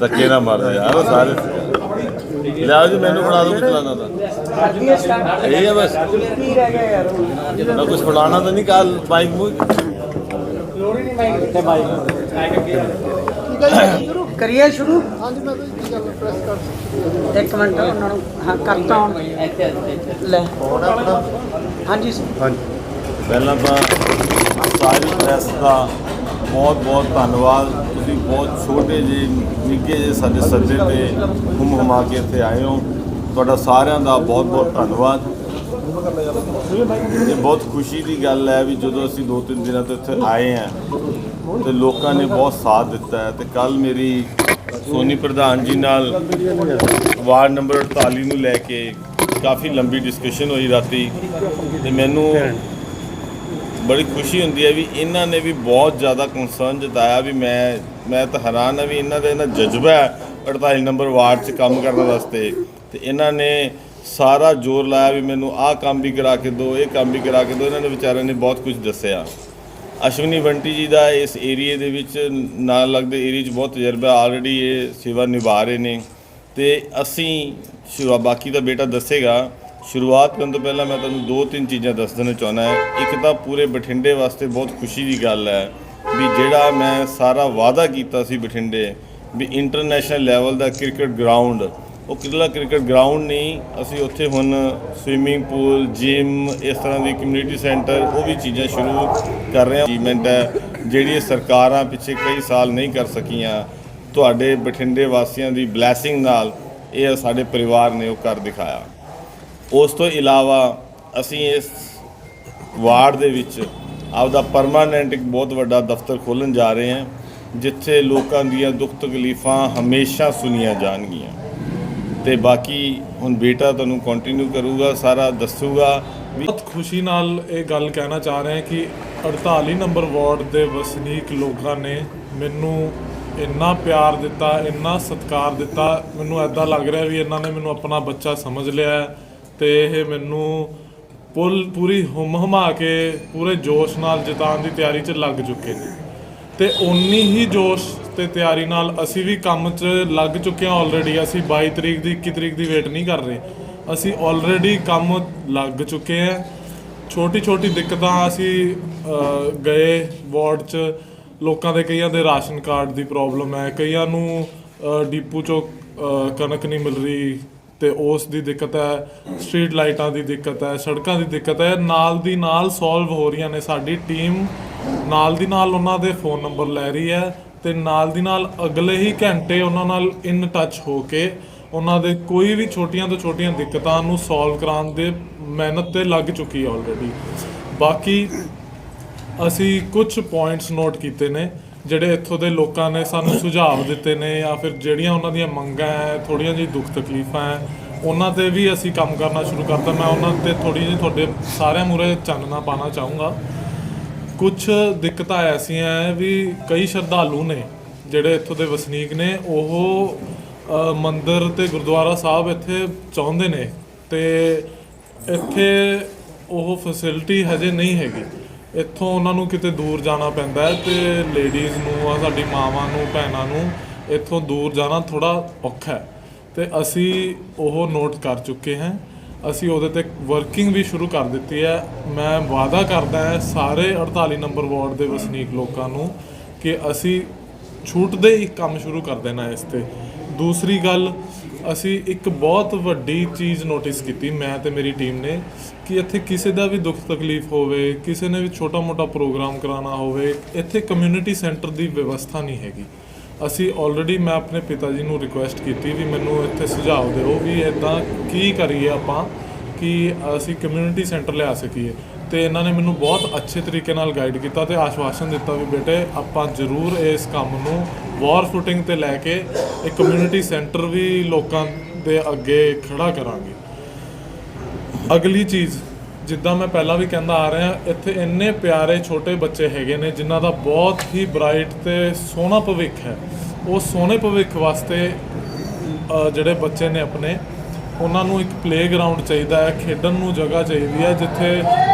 ਧੱਕੇ ਨਾ ਮਾਰੋ ਯਾਰ ਉਹ ਸਾਰੇ। ਲਿਆਓ ਜੀ ਮੈਨੂੰ ਫੜਾ ਦਿਓ ਚਲਾਣਾ ਦਾ ਇਹ ਹੈ ਬਸ। ਮੈਂ ਕੁਝ ਫੜਾਣਾ ਤਾਂ ਨਹੀਂ ਕੱਲ ਬਾਈਕ ਮੂਹ। ਕਰੀਏ ਸ਼ੁਰੂ? ਹਾਂਜੀ ਮੈਂ ਪ੍ਰੈਸ ਕਰ ਇੱਕ ਮਿੰਟ ਉਹਨਾਂ ਨੂੰ ਹਾਂ ਕਰਤਾ ਹੁਣ। ਲੈ। ਹਾਂਜੀ ਪਹਿਲਾਂ ਤਾਂ ਸਾਰੀ ਪ੍ਰੈਸ ਦਾ ਬਹੁਤ ਬਹੁਤ ਧੰਨਵਾਦ। ਤੁਸੀਂ ਬਹੁਤ ਛੋਟੇ ਜਿਹੇ ਨਿੱਕੇ ਜਿਹੇ ਸਾਡੇ ਸੱਦੇ ਤੇ ਹੁਮ ਹੁਮਾ ਕੇ ਇੱਥੇ ਆਏ ਹੋ। ਤੁਹਾਡਾ ਸਾਰਿਆਂ ਦਾ ਬਹੁਤ ਬਹੁਤ ਧੰਨਵਾਦ। ਇਹ ਬਹੁਤ ਖੁਸ਼ੀ ਦੀ ਗੱਲ ਹੈ ਵੀ ਜਦੋਂ ਅਸੀਂ ਦੋ ਤਿੰਨ ਦਿਨਾਂ ਤੋਂ ਇੱਥੇ ਆਏ ਹਾਂ, ਤੇ ਲੋਕਾਂ ਨੇ ਬਹੁਤ ਸਾਥ ਦਿੱਤਾ ਹੈ। ਤੇ ਕੱਲ ਮੇਰੀ ਸੋਨੀ ਪ੍ਰਧਾਨ ਜੀ ਨਾਲ ਵਾਰਡ ਨੰਬਰ 48 ਨੂੰ ਲੈ ਕੇ ਕਾਫੀ ਲੰਬੀ ਡਿਸਕਸ਼ਨ ਹੋਈ ਰਾਤੀ। ਤੇ ਮੈਨੂੰ ਬੜੀ ਖੁਸ਼ੀ ਹੁੰਦੀ ਹੈ ਵੀ ਇਹਨਾਂ ਨੇ ਵੀ ਬਹੁਤ ਜ਼ਿਆਦਾ ਕੰਸਰਨ ਜਤਾਇਆ ਵੀ ਮੈਂ ਮੈਂ ਤਾਂ ਹੈਰਾਨ ਹਾਂ ਵੀ ਇਹਨਾਂ ਦਾ ਇਹਨਾਂ ਜਜ਼ਬਾ ਹੈ 48 ਨੰਬਰ ਵਾਰਡ 'ਚ ਕੰਮ ਕਰਨ ਵਾਸਤੇ। ਤੇ ਇਹਨਾਂ ਨੇ ਸਾਰਾ ਜ਼ੋਰ ਲਾਇਆ ਵੀ ਮੈਨੂੰ ਆਹ ਕੰਮ ਵੀ ਕਰਾ ਕੇ ਦਿਓ, ਇਹ ਕੰਮ ਵੀ ਕਰਾ ਕੇ ਦਿਓ। ਇਹਨਾਂ ਨੇ ਵਿਚਾਰਿਆਂ ਨੇ ਬਹੁਤ ਕੁਝ ਦੱਸਿਆ। ਅਸ਼ਵਨੀ ਬੰਟੀ ਜੀ ਦਾ ਇਸ ਏਰੀਏ ਦੇ ਵਿੱਚ ਨਾਲ ਲੱਗਦੇ ਏਰੀਏ 'ਚ ਬਹੁਤ ਤਜਰਬਾ ਆਲਰੇਡੀ ਇਹ ਸੇਵਾ ਨਿਭਾ ਰਹੇ ਨੇ। ਤੇ ਅਸੀਂ ਸ਼ੁਰੂ ਬਾਕੀ ਦਾ ਬੇਟਾ ਦੱਸੇਗਾ ਸ਼ੁਰੂਆਤ ਕਰਨ ਤੋਂ ਪਹਿਲਾਂ ਮੈਂ ਤੁਹਾਨੂੰ ਦੋ ਤਿੰਨ ਚੀਜ਼ਾਂ ਦੱਸ ਦੇਣਾ ਚਾਹੁੰਦਾ ਹਾਂ। ਇੱਕ ਤਾਂ ਪੂਰੇ ਬਠਿੰਡੇ ਵਾਸਤੇ ਬਹੁਤ ਖੁਸ਼ੀ ਦੀ ਗੱਲ ਹੈ ਵੀ ਜਿਹੜਾ ਮੈਂ ਸਾਰਾ ਵਾਅਦਾ ਕੀਤਾ ਸੀ ਬਠਿੰਡੇ ਵੀ ਇੰਟਰਨੈਸ਼ਨਲ ਲੈਵਲ ਦਾ ਕ੍ਰਿਕਟ ਗਰਾਊਂਡ ਉਹ ਕਿਰਲਾ ਕ੍ਰਿਕਟ ਗਰਾਊਂਡ ਨਹੀਂ, ਅਸੀਂ ਉੱਥੇ ਹੁਣ ਸਵਿਮਿੰਗ ਪੂਲ ਜਿਮ ਇਸ ਤਰ੍ਹਾਂ ਦੀ ਕਮਿਊਨਿਟੀ ਸੈਂਟਰ ਉਹ ਵੀ ਚੀਜ਼ਾਂ ਸ਼ੁਰੂ ਕਰ ਰਹੇ ਹਾਂ। ਅਚੀਵਮੈਂਟ ਹੈ ਜਿਹੜੀ ਸਰਕਾਰਾਂ ਪਿੱਛੇ ਕਈ ਸਾਲ ਨਹੀਂ ਕਰ ਸਕੀਆਂ, ਤੁਹਾਡੇ ਬਠਿੰਡੇ ਵਾਸੀਆਂ ਦੀ ਬਲੇਸਿੰਗ ਨਾਲ ਇਹ ਸਾਡੇ ਪਰਿਵਾਰ ਨੇ ਉਹ ਕਰ ਦਿਖਾਇਆ। ਉਸ ਤੋਂ ਇਲਾਵਾ ਅਸੀਂ ਇਸ ਵਾਰਡ ਦੇ ਵਿੱਚ ਆਪਦਾ ਪਰਮਾਨੈਂਟ ਇੱਕ ਬਹੁਤ ਵੱਡਾ ਦਫ਼ਤਰ ਖੋਲ੍ਹਣ ਜਾ ਰਹੇ ਹਾਂ, ਜਿੱਥੇ ਲੋਕਾਂ ਦੀਆਂ ਦੁੱਖ ਤਕਲੀਫਾਂ ਹਮੇਸ਼ਾ ਸੁਣੀਆਂ ਜਾਣਗੀਆਂ। ਤੇ ਬਾਕੀ ਹੁਣ ਬੇਟਾ ਤੁਹਾਨੂੰ ਕੰਟੀਨਿਊ ਕਰੂਗਾ, ਸਾਰਾ ਦੱਸੂਗਾ ਬਹੁਤ ਖੁਸ਼ੀ ਨਾਲ ਇਹ ਗੱਲ ਕਹਿਣਾ ਚਾਹ ਰਹੇ ਹਾਂ ਕਿ 48 ਨੰਬਰ ਵਾਰਡ ਦੇ ਵਸਨੀਕ ਲੋਕਾਂ ਨੇ ਮੈਨੂੰ ਇੰਨਾ ਪਿਆਰ ਦਿੱਤਾ, ਇੰਨਾ ਸਤਿਕਾਰ ਦਿੱਤਾ। ਮੈਨੂੰ ਐਦਾਂ ਲੱਗ ਰਿਹਾ ਵੀ ਇਹਨਾਂ ਨੇ ਮੈਨੂੰ ਆਪਣਾ ਬੱਚਾ ਸਮਝ ਲਿਆ ਹੈ। ਤੇ ਇਹ ਮੈਨੂੰ ਪੁੱਲ ਪੂਰੀ ਹੁਮ ਹੁਮਾ ਕੇ ਪੂਰੇ ਜੋਸ਼ ਨਾਲ ਜਿਤਾਉਣ ਦੀ ਤਿਆਰੀ 'ਚ ਲੱਗ ਚੁੱਕੇ ਨੇ। ਤੇ ਉਨੀ ਹੀ ਜੋਸ਼ ਤੇ ਤਿਆਰੀ ਨਾਲ ਅਸੀਂ ਵੀ ਕੰਮ 'ਚ ਲੱਗ ਚੁੱਕੇ ਹਾਂ ਆਲਰੇਡੀ ਅਸੀਂ 22 ਤਰੀਕ ਦੀ 21 ਤਰੀਕ ਦੀ ਵੇਟ ਨਹੀਂ ਕਰ ਰਹੇ। ਅਸੀਂ ਆਲਰੇਡੀ ਕੰਮ ਲੱਗ ਚੁੱਕੇ ਹਾਂ। ਛੋਟੀ ਛੋਟੀ ਦਿੱਕਤਾਂ ਅਸੀਂ ਗਏ ਵਾਰਡ 'ਚ। ਲੋਕਾਂ ਦੇ ਕਈਆਂ ਦੇ ਰਾਸ਼ਨ ਕਾਰਡ ਦੀ ਪ੍ਰੋਬਲਮ ਹੈ। ਕਈਆਂ ਨੂੰ ਡੀਪੂ 'ਚੋਂ ਕਣਕ ਨਹੀਂ ਮਿਲ ਰਹੀ। ਤੇ ਉਸ ਦੀ ਦਿੱਕਤ ਹੈ ਸਟਰੀਟ ਲਾਈਟਾਂ ਦੀ ਦਿੱਕਤ ਹੈ, ਸੜਕਾਂ ਦੀ ਦਿੱਕਤ ਹੈ, ਨਾਲ ਦੀ ਨਾਲ ਸੋਲਵ ਹੋ ਰਹੀਆਂ ਨੇ ਸਾਡੀ ਟੀਮ ਨਾਲ ਦੀ ਨਾਲ ਉਹਨਾਂ ਦੇ ਫੋਨ ਨੰਬਰ ਲੈ ਰਹੀ ਹੈ ਤੇ ਨਾਲ ਦੀ ਨਾਲ ਅਗਲੇ ਹੀ ਘੰਟੇ ਉਹਨਾਂ ਨਾਲ ਇਨ ਟੱਚ ਹੋ ਕੇ ਉਹਨਾਂ ਦੇ ਕੋਈ ਵੀ ਛੋਟੀਆਂ ਤੋਂ ਛੋਟੀਆਂ ਦਿੱਕਤਾਂ ਨੂੰ ਸੋਲਵ ਕਰਾਉਣ ਦੇ ਮਿਹਨਤ ਤੇ ਲੱਗ ਚੁੱਕੀ ਹੈ ਆਲਰੇਡੀ ਬਾਕੀ ਅਸੀਂ ਕੁਝ ਪੁਆਇੰਟਸ ਨੋਟ ਕੀਤੇ ਨੇ। ਜਿਹੜੇ ਇੱਥੋਂ ਦੇ ਲੋਕਾਂ ਨੇ ਸਾਨੂੰ ਸੁਝਾਅ ਦਿੱਤੇ ਨੇ ਜਾਂ ਫਿਰ ਜਿਹੜੀਆਂ ਉਹਨਾਂ ਦੀਆਂ ਮੰਗਾਂ ਹੈ ਥੋੜੀਆਂ ਜਿਹੀ ਦੁੱਖ ਤਕਲੀਫਾਂ ਹੈ ਉਹਨਾਂ ਤੇ ਵੀ ਅਸੀਂ ਕੰਮ ਕਰਨਾ ਸ਼ੁਰੂ ਕਰਤਾ ਮੈਂ ਉਹਨਾਂ ਤੇ ਥੋੜੀ ਜਿਹੀ ਤੁਹਾਡੇ ਸਾਰਿਆਂ ਮੂਰੇ ਚਾਨਣਾ ਪਾਣਾ ਚਾਹੂੰਗਾ। ਕੁਝ ਦਿੱਕਤਾਂ ਐਸੀਆਂ ਹੈ ਵੀ ਕਈ ਸ਼ਰਧਾਲੂ ਨੇ ਜਿਹੜੇ ਇੱਥੋਂ ਦੇ ਵਸਨੀਕ ਨੇ ਉਹ ਅ, ਮੰਦਿਰ ਤੇ ਗੁਰਦੁਆਰਾ ਸਾਹਿਬ ਇੱਥੇ ਚਾਹੁੰਦੇ ਨੇ ਤੇ ਇੱਥੇ ਉਹ ਫੈਸਿਲਿਟੀ ਹਜੇ ਨਹੀਂ ਹੈਗੀ। ਇੱਥੋਂ ਉਹਨਾਂ ਨੂੰ ਕਿਤੇ ਦੂਰ ਜਾਣਾ ਪੈਂਦਾ ਹੈ ਤੇ ਲੇਡੀਜ਼ ਨੂੰ ਆ, ਸਾਡੀ ਮਾਵਾਂ ਨੂੰ, ਭੈਣਾਂ ਨੂੰ ਇੱਥੋਂ ਦੂਰ ਜਾਣਾ ਥੋੜਾ ਔਖਾ ਹੈ। ਤੇ ਅਸੀਂ ਉਹ ਨੋਟ ਕਰ ਚੁੱਕੇ ਹਾਂ। ਅਸੀਂ ਉਹਦੇ ਤੇ ਵਰਕਿੰਗ ਵੀ ਸ਼ੁਰੂ ਕਰ ਦਿੱਤੀ ਹੈ। ਮੈਂ ਵਾਅਦਾ ਕਰਦਾ ਹਾਂ ਸਾਰੇ 48 ਨੰਬਰ ਵਾਰਡ ਦੇ ਵਸਨੀਕ ਲੋਕਾਂ ਨੂੰ ਕਿ ਅਸੀਂ ਛੂਟ ਦੇ ਹੀ ਕੰਮ ਸ਼ੁਰੂ ਕਰ ਦੇਣਾ ਇਸ ਤੇ। ਦੂਸਰੀ ਗੱਲ ਅਸੀਂ ਇੱਕ ਬਹੁਤ ਵੱਡੀ ਚੀਜ਼ ਨੋਟਿਸ ਕੀਤੀ, ਮੈਂ ਤੇ ਮੇਰੀ ਟੀਮ ਨੇ, ਕਿ ਇੱਥੇ ਕਿਸੇ ਦਾ ਵੀ ਦੁੱਖ ਤਕਲੀਫ ਹੋਵੇ, ਕਿਸੇ ਨੇ ਵੀ ਛੋਟਾ-ਮੋਟਾ ਪ੍ਰੋਗਰਾਮ ਕਰਾਉਣਾ ਹੋਵੇ, ਇੱਥੇ ਕਮਿਊਨਿਟੀ ਸੈਂਟਰ ਦੀ ਵਿਵਸਥਾ ਨਹੀਂ ਹੈਗੀ। ਅਸੀਂ ਆਲਰੇਡੀ ਮੈਂ ਆਪਣੇ ਪਿਤਾ ਜੀ ਨੂੰ ਰਿਕੁਐਸਟ ਕੀਤੀ ਵੀ ਮੈਨੂੰ ਇੱਥੇ ਸੁਝਾਅ ਦਿਓ ਵੀ ਇਦਾਂ ਕੀ ਕਰੀਏ ਆਪਾਂ, ਕਿ ਅਸੀਂ ਕਮਿਊਨਿਟੀ ਸੈਂਟਰ ਲਿਆ ਸਕੀਏ। ਤੇ ਇਹਨਾਂ ਨੇ ਮੈਨੂੰ ਬਹੁਤ ਅੱਛੇ ਤਰੀਕੇ ਨਾਲ ਗਾਈਡ ਕੀਤਾ ਤੇ ਆਸ਼ਵਾਸਨ ਦਿੱਤਾ ਵੀ ਬੇਟੇ ਆਪਾਂ ਜ਼ਰੂਰ ਇਸ ਕੰਮ ਨੂੰ ਵਾਰ ਫੁਟਿੰਗ ਤੇ ਲੈ ਕੇ ਇੱਕ ਕਮਿਊਨਿਟੀ ਸੈਂਟਰ ਵੀ ਲੋਕਾਂ ਦੇ ਅੱਗੇ ਖੜਾ ਕਰਾਂਗੇ। ਅਗਲੀ ਚੀਜ਼, ਜਿੱਦਾਂ ਮੈਂ ਪਹਿਲਾਂ ਵੀ ਕਹਿੰਦਾ ਆ ਰਿਹਾ, ਇੱਥੇ ਇੰਨੇ ਪਿਆਰੇ ਛੋਟੇ ਬੱਚੇ ਹੈਗੇ ਨੇ ਜਿਨ੍ਹਾਂ ਦਾ ਬਹੁਤ ਹੀ ਬ੍ਰਾਈਟ ਤੇ ਸੋਹਣਾ ਭਵਿੱਖ ਹੈ। ਉਹ ਸੋਹਣੇ ਭਵਿੱਖ ਵਾਸਤੇ ਜਿਹੜੇ ਬੱਚੇ ਨੇ ਆਪਣੇ ਉਹਨਾਂ ਨੂੰ ਇੱਕ ਪਲੇਗਰਾਉਂਡ ਚਾਹੀਦਾ ਹੈ, ਖੇਡਣ ਨੂੰ ਜਗ੍ਹਾ ਚਾਹੀਦੀ ਹੈ, ਜਿੱਥੇ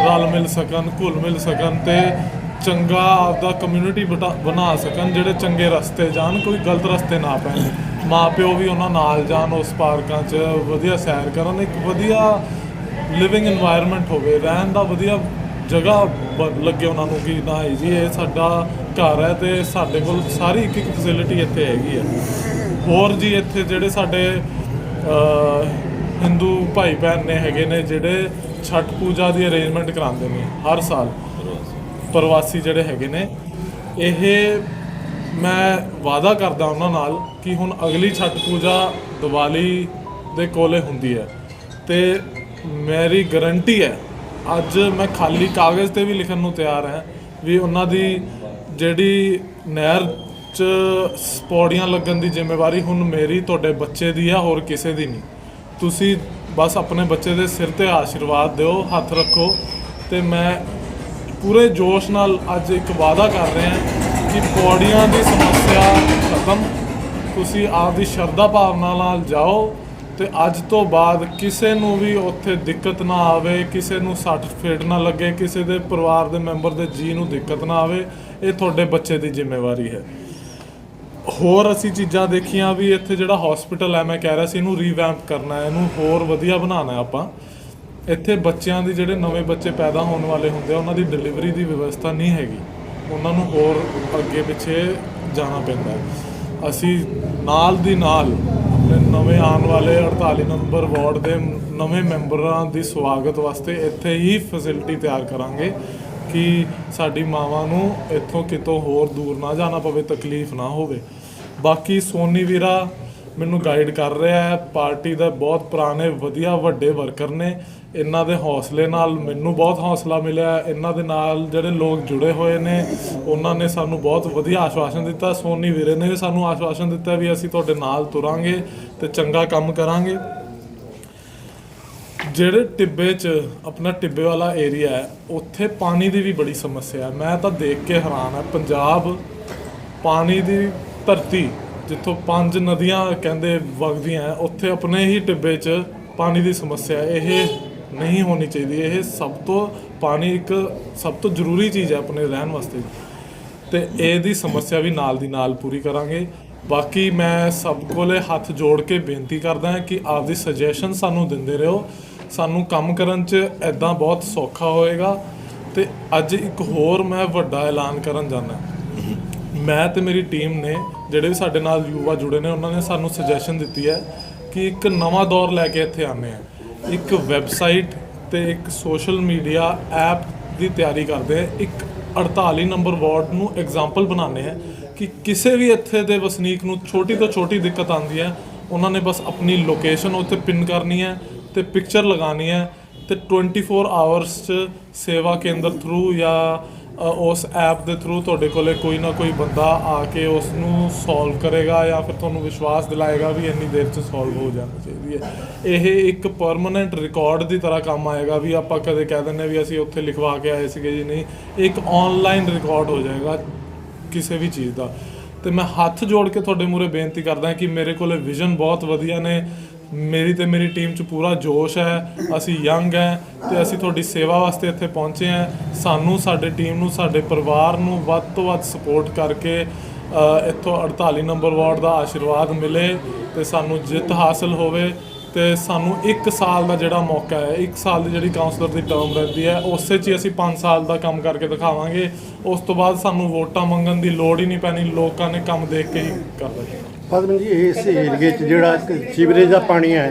ਰਲ ਮਿਲ ਸਕਣ, ਘੁਲ ਮਿਲ ਸਕਣ ਤੇ ਚੰਗਾ ਆਪਦਾ ਕਮਿਊਨਿਟੀ ਬਣਾ ਸਕਣ, ਜਿਹੜੇ ਚੰਗੇ ਰਸਤੇ ਜਾਣ, ਕੋਈ ਗਲਤ ਰਸਤੇ ਨਾ ਪੈਣ। ਮਾਪਿਓ ਵੀ ਉਹਨਾਂ ਨਾਲ ਜਾਣ, ਉਸ ਪਾਰਕਾਂ 'ਚ ਵਧੀਆ ਸੈਰ ਕਰਨ, ਇੱਕ ਵਧੀਆ ਲਿਵਿੰਗ এনवायरमेंट ਹੋਵੇ, ਰਹਿਣ ਦਾ ਵਧੀਆ ਜਗ੍ਹਾ ਲੱਗੇ ਉਹਨਾਂ ਨੂੰ ਕਿ ਨਾ ਜੀ, ਇਹ ਸਾਡਾ ਘਰ ਹੈ ਤੇ ਸਾਡੇ ਕੋਲ ਸਾਰੀ ਇੱਕ ਇੱਕ ਫੈਸਿਲਿਟੀ ਇੱਥੇ ਹੈਗੀ ਹੈ। ਹੋਰ ਜੀ, ਇੱਥੇ ਜਿਹੜੇ ਸਾਡੇ ਹਿੰਦੂ ਭਾਈ ਭੈਣ ਨੇ ਹੈਗੇ ਨੇ ਜਿਹੜੇ ਛਠ ਪੂਜਾ ਦੀ ਅਰੇਂਜਮੈਂਟ ਕਰਾਉਂਦੇ ਨੇ ਹਰ ਸਾਲ। ਪ੍ਰਵਾਸੀ ਜਿਹੜੇ ਹੈਗੇ ਨੇ, ਇਹ ਮੈਂ ਵਾਅਦਾ ਕਰਦਾ ਉਹਨਾਂ ਨਾਲ ਕਿ ਹੁਣ ਅਗਲੀ ਛਠ ਪੂਜਾ ਦੀਵਾਲੀ ਦੇ ਕੋਲੇ ਹੁੰਦੀ ਹੈ ਤੇ ਮੇਰੀ ਗਾਰੰਟੀ ਹੈ, ਅੱਜ ਮੈਂ ਖਾਲੀ ਕਾਗਜ਼ ਤੇ ਵੀ ਲਿਖਣ ਨੂੰ ਤਿਆਰ ਹਾਂ ਵੀ ਉਹਨਾਂ ਦੀ ਜਿਹੜੀ ਨਹਿਰ ਚ ਪੌੜੀਆਂ ਲੱਗਣ ਦੀ ਜ਼ਿੰਮੇਵਾਰੀ ਹੁਣ ਮੇਰੀ, ਤੁਹਾਡੇ ਬੱਚੇ ਦੀ ਆ ਹੋਰ ਕਿਸੇ ਦੀ ਨਹੀਂ। ਤੁਸੀਂ ਬਸ ਆਪਣੇ ਬੱਚੇ ਦੇ ਸਿਰ ਤੇ ਆਸ਼ੀਰਵਾਦ ਦਿਓ, ਹੱਥ ਰੱਖੋ ਤੇ ਮੈਂ ਪੂਰੇ ਜੋਸ਼ ਨਾਲ ਅੱਜ ਇੱਕ ਵਾਅਦਾ ਕਰ ਰਿਹਾ ਕਿ ਪੌੜੀਆਂ ਦੀ ਸਮੱਸਿਆ ਖਤਮ। ਤੁਸੀਂ ਆਪਦੀ ਸ਼ਰਧਾ ਭਾਵਨਾ ਨਾਲ ਜਾਓ ਤੇ ਅੱਜ ਤੋਂ ਬਾਅਦ ਕਿਸੇ ਨੂੰ ਵੀ ਉੱਥੇ ਦਿੱਕਤ ਨਾ ਆਵੇ, ਕਿਸੇ ਨੂੰ ਸੱਟ ਫੇੜ ਨਾ ਲੱਗੇ, ਕਿਸੇ ਦੇ ਪਰਿਵਾਰ ਦੇ ਮੈਂਬਰ ਦੇ ਜੀ ਨੂੰ ਦਿੱਕਤ ਨਾ ਆਵੇ, ਇਹ ਤੁਹਾਡੇ ਬੱਚੇ ਦੀ ਜ਼ਿੰਮੇਵਾਰੀ ਹੈ। ਹੋਰ ਅਸੀਂ ਚੀਜ਼ਾਂ ਦੇਖੀਆਂ ਵੀ ਇੱਥੇ ਜਿਹੜਾ ਹਸਪੀਟਲ ਹੈ, ਮੈਂ ਕਹਿ ਰਿਹਾ ਸੀ ਇਹਨੂੰ ਰੀਵੈਂਪ ਕਰਨਾ ਹੈ, ਇਹਨੂੰ ਹੋਰ ਵਧੀਆ ਬਣਾਉਣਾ ਹੈ ਆਪਾਂ। ਇੱਥੇ ਬੱਚਿਆਂ ਦੀ ਜਿਹੜੇ ਨਵੇਂ ਬੱਚੇ ਪੈਦਾ ਹੋਣ ਵਾਲੇ ਹੁੰਦੇ ਆ, ਉਹਨਾਂ ਦੀ ਡਿਲੀਵਰੀ ਦੀ ਵਿਵਸਥਾ ਨਹੀਂ ਹੈਗੀ। ਉਹਨਾਂ ਨੂੰ ਹੋਰ ਅੱਗੇ ਪਿੱਛੇ ਜਾਣਾ ਪੈਂਦਾ ਹੈ। ਅਸੀਂ ਨਾਲ ਦੀ ਨਾਲ ਆਪਣੇ ਨਵੇਂ ਆਉਣ ਵਾਲੇ 48 ਨੰਬਰ ਵਾਰਡ ਦੇ ਨਵੇਂ ਮੈਂਬਰਾਂ ਦੀ ਸਵਾਗਤ ਵਾਸਤੇ ਇੱਥੇ ਹੀ ਫੈਸਿਲਿਟੀ ਤਿਆਰ ਕਰਾਂਗੇ। ਕਿ ਸਾਡੀ ਮਾਵਾਂ ਨੂੰ ਇੱਥੋਂ ਕਿਤੋਂ ਹੋਰ ਦੂਰ ਨਾ ਜਾਣਾ ਪਵੇ, ਤਕਲੀਫ ਨਾ ਹੋਵੇ। ਬਾਕੀ ਸੋਨੀ ਵੀਰਾ ਮੈਨੂੰ ਗਾਈਡ ਕਰ ਰਿਹਾ ਹੈ, ਪਾਰਟੀ ਦਾ ਬਹੁਤ ਪੁਰਾਣੇ, ਵਧੀਆ ਵੱਡੇ ਵਰਕਰ ਨੇ। ਇਹਨਾਂ ਦੇ ਹੌਸਲੇ ਨਾਲ ਮੈਨੂੰ ਬਹੁਤ ਹੌਸਲਾ ਮਿਲਿਆ ਇਹਨਾਂ ਦੇ ਨਾਲ ਜਿਹੜੇ ਲੋਕ ਜੁੜੇ ਹੋਏ ਨੇ, ਉਹਨਾਂ ਨੇ ਸਾਨੂੰ ਬਹੁਤ ਵਧੀਆ ਆਸ਼ਵਾਸਨ ਦਿੱਤਾ। ਸੋਨੀ ਵੀਰੇ ਨੇ ਵੀ ਸਾਨੂੰ ਆਸ਼ਵਾਸਨ ਦਿੱਤਾ ਵੀ ਅਸੀਂ ਤੁਹਾਡੇ ਨਾਲ ਤੁਰਾਂਗੇ ਤੇ ਚੰਗਾ ਕੰਮ ਕਰਾਂਗੇ। ਜਿਹੜੇ ਟਿੱਬੇ 'ਚ ਆਪਣਾ ਟਿੱਬੇ ਵਾਲਾ ਏਰੀਆ ਹੈ ਉੱਥੇ ਪਾਣੀ ਦੀ ਵੀ ਬੜੀ ਸਮੱਸਿਆ ਹੈ। ਮੈਂ ਤਾਂ ਦੇਖ ਕੇ ਹੈਰਾਨ ਹਾਂ ਪੰਜਾਬ ਪਾਣੀ ਦੀ ਧਰਤੀ ਜਿੱਥੋਂ ਪੰਜ ਨਦੀਆਂ ਕਹਿੰਦੇ ਵਗਦੀਆਂ ਹੈ, ਉੱਥੇ ਆਪਣੇ ਹੀ ਟਿੱਬੇ 'ਚ ਪਾਣੀ ਦੀ ਸਮੱਸਿਆ ਇਹ ਨਹੀਂ ਹੋਣੀ ਚਾਹੀਦੀ। ਇਹ ਸਭ ਤੋਂ ਪਾਣੀ ਇੱਕ ਸਭ ਤੋਂ ਜ਼ਰੂਰੀ ਚੀਜ਼ ਹੈ ਆਪਣੇ ਰਹਿਣ ਵਾਸਤੇ। ਤੇ ਇਹਦੀ ਸਮੱਸਿਆ ਵੀ ਨਾਲ ਦੀ ਨਾਲ ਪੂਰੀ ਕਰਾਂਗੇ। ਬਾਕੀ ਮੈਂ ਸਭ ਕੋਲੇ ਹੱਥ ਜੋੜ ਕੇ ਬੇਨਤੀ ਕਰਦਾ ਕਿ ਆਪਦੀ ਸੁਜੈਸ਼ਨ ਸਾਨੂੰ ਦਿੰਦੇ ਰਹੋ। ਸਾਨੂੰ ਕੰਮ ਕਰਨ 'ਚ ਐਦਾਂ ਬਹੁਤ ਸੌਖਾ ਹੋਏਗਾ ਤੇ ਅੱਜ ਇੱਕ ਹੋਰ ਮੈਂ ਵੱਡਾ ਐਲਾਨ ਕਰਨ ਜਾਣਾ ਮੈਂ ਤੇ ਮੇਰੀ ਟੀਮ ਨੇ, ਜਿਹੜੇ ਵੀ ਸਾਡੇ ਨਾਲ ਯੁਵਾ ਜੁੜੇ ਨੇ, ਉਹਨਾਂ ਨੇ ਸਾਨੂੰ ਸੁਜੈਸ਼ਨ ਦਿੱਤੀ ਹੈ ਕਿ ਇੱਕ ਨਵਾਂ ਦੌਰ ਲੈ ਕੇ ਇੱਥੇ ਆਨੇ ਆ ਇੱਕ ਵੈਬਸਾਈਟ ਤੇ ਇੱਕ ਸੋਸ਼ਲ ਮੀਡੀਆ ਐਪ ਦੀ ਤਿਆਰੀ ਕਰਦੇ ਆ ਇੱਕ 48 ਨੰਬਰ ਵਾਰਡ ਨੂੰ ਐਗਜ਼ਾਮਪਲ ਬਣਾਉਂਦੇ ਆ ਕਿ ਕਿਸੇ ਵੀ ਇੱਥੇ ਦੇ ਵਸਨੀਕ ਨੂੰ ਛੋਟੀ ਤੋਂ ਛੋਟੀ ਦਿੱਕਤ ਆਉਂਦੀ ਹੈ, ਉਹਨਾਂ ਨੇ ਬਸ ਆਪਣੀ ਲੋਕੇਸ਼ਨ ਉੱਥੇ ਪਿੰਨ ਕਰਨੀ ਹੈ। ਤੇ ਪਿਕਚਰ ਲਗਾਉਣੀ ਹੈ ਤੇ 24 ਆਵਰਸ ਚ ਸੇਵਾ ਕੇਂਦਰ ਥਰੂ ਜਾਂ ਉਸ ਐਪ ਦੇ ਥਰੂ ਤੁਹਾਡੇ ਕੋਲੇ ਕੋਈ ਨਾ ਕੋਈ ਬੰਦਾ ਆ ਕੇ ਉਸ ਨੂੰ ਸੋਲਵ ਕਰੇਗਾ ਜਾਂ ਫਿਰ ਤੁਹਾਨੂੰ ਵਿਸ਼ਵਾਸ ਦਿਲਾਏਗਾ ਵੀ ਇੰਨੀ ਦੇਰ ਚ ਸੋਲਵ ਹੋ ਜਾਣਾ ਚਾਹੀਦੀ ਹੈ। ਇਹ ਇੱਕ ਪਰਮਨੈਂਟ ਰਿਕਾਰਡ ਦੀ ਤਰ੍ਹਾਂ ਕੰਮ ਆਏਗਾ ਵੀ ਆਪਾਂ ਕਦੇ ਕਹਿ ਦਿੰਦੇ ਵੀ ਅਸੀਂ ਉੱਥੇ ਲਿਖਵਾ ਕੇ ਆਏ ਸੀਗੇ ਜੀ ਨਹੀਂ, ਇੱਕ ਆਨਲਾਈਨ ਰਿਕਾਰਡ ਹੋ ਜਾਏਗਾ ਕਿਸੇ ਵੀ ਚੀਜ਼ ਦਾ। ਤੇ ਮੈਂ ਹੱਥ ਜੋੜ ਕੇ ਤੁਹਾਡੇ ਮੂਰੇ ਬੇਨਤੀ ਕਰਦਾ ਕਿ ਮੇਰੇ ਕੋਲੇ ਵਿਜ਼ਨ ਬਹੁਤ ਵਧੀਆ ਨੇ ਮੇਰੀ ਤੇ ਮੇਰੀ ਟੀਮ 'ਚ ਪੂਰਾ ਜੋਸ਼ ਹੈ, ਅਸੀਂ ਯੰਗ ਹੈ ਤੇ ਅਸੀਂ ਤੁਹਾਡੀ ਸੇਵਾ ਵਾਸਤੇ ਇੱਥੇ ਪਹੁੰਚੇ ਹਾਂ। ਸਾਨੂੰ ਸਾਡੇ ਟੀਮ ਨੂੰ, ਸਾਡੇ ਪਰਿਵਾਰ ਨੂੰ ਵੱਧ ਤੋਂ ਵੱਧ ਸਪੋਰਟ ਕਰਕੇ ਇੱਥੋਂ 48 ਨੰਬਰ ਵਾਰਡ ਦਾ ਆਸ਼ੀਰਵਾਦ ਮਿਲੇ ਤੇ ਸਾਨੂੰ ਜਿੱਤ ਹਾਸਲ ਹੋਵੇ ਤੇ ਸਾਨੂੰ 1 ਸਾਲ ਦਾ ਜਿਹੜਾ ਮੌਕਾ ਹੈ 1 ਸਾਲ ਦੀ ਜਿਹੜੀ ਕਾਉਂਸਲਰ ਦੀ ਟਰਮ ਰਹਿੰਦੀ ਹੈ, ਉਸੇ 'ਚ ਹੀ ਅਸੀਂ 5 ਸਾਲ ਦਾ ਕੰਮ ਕਰਕੇ ਦਿਖਾਵਾਂਗੇ। ਉਸ ਤੋਂ ਬਾਅਦ ਸਾਨੂੰ ਵੋਟਾਂ ਮੰਗਣ ਦੀ ਲੋੜ ਹੀ ਨਹੀਂ ਪੈਣੀ, ਲੋਕਾਂ ਨੇ ਕੰਮ ਦੇਖ ਕੇ ਹੀ ਕਰ ਲੈਣਾ ਫਾਤਿਮਾ ਜੀ ਇਸ ਏਰੀਏ 'ਚ ਜਿਹੜਾ ਸੀਵਰੇਜ ਦਾ ਪਾਣੀ ਹੈ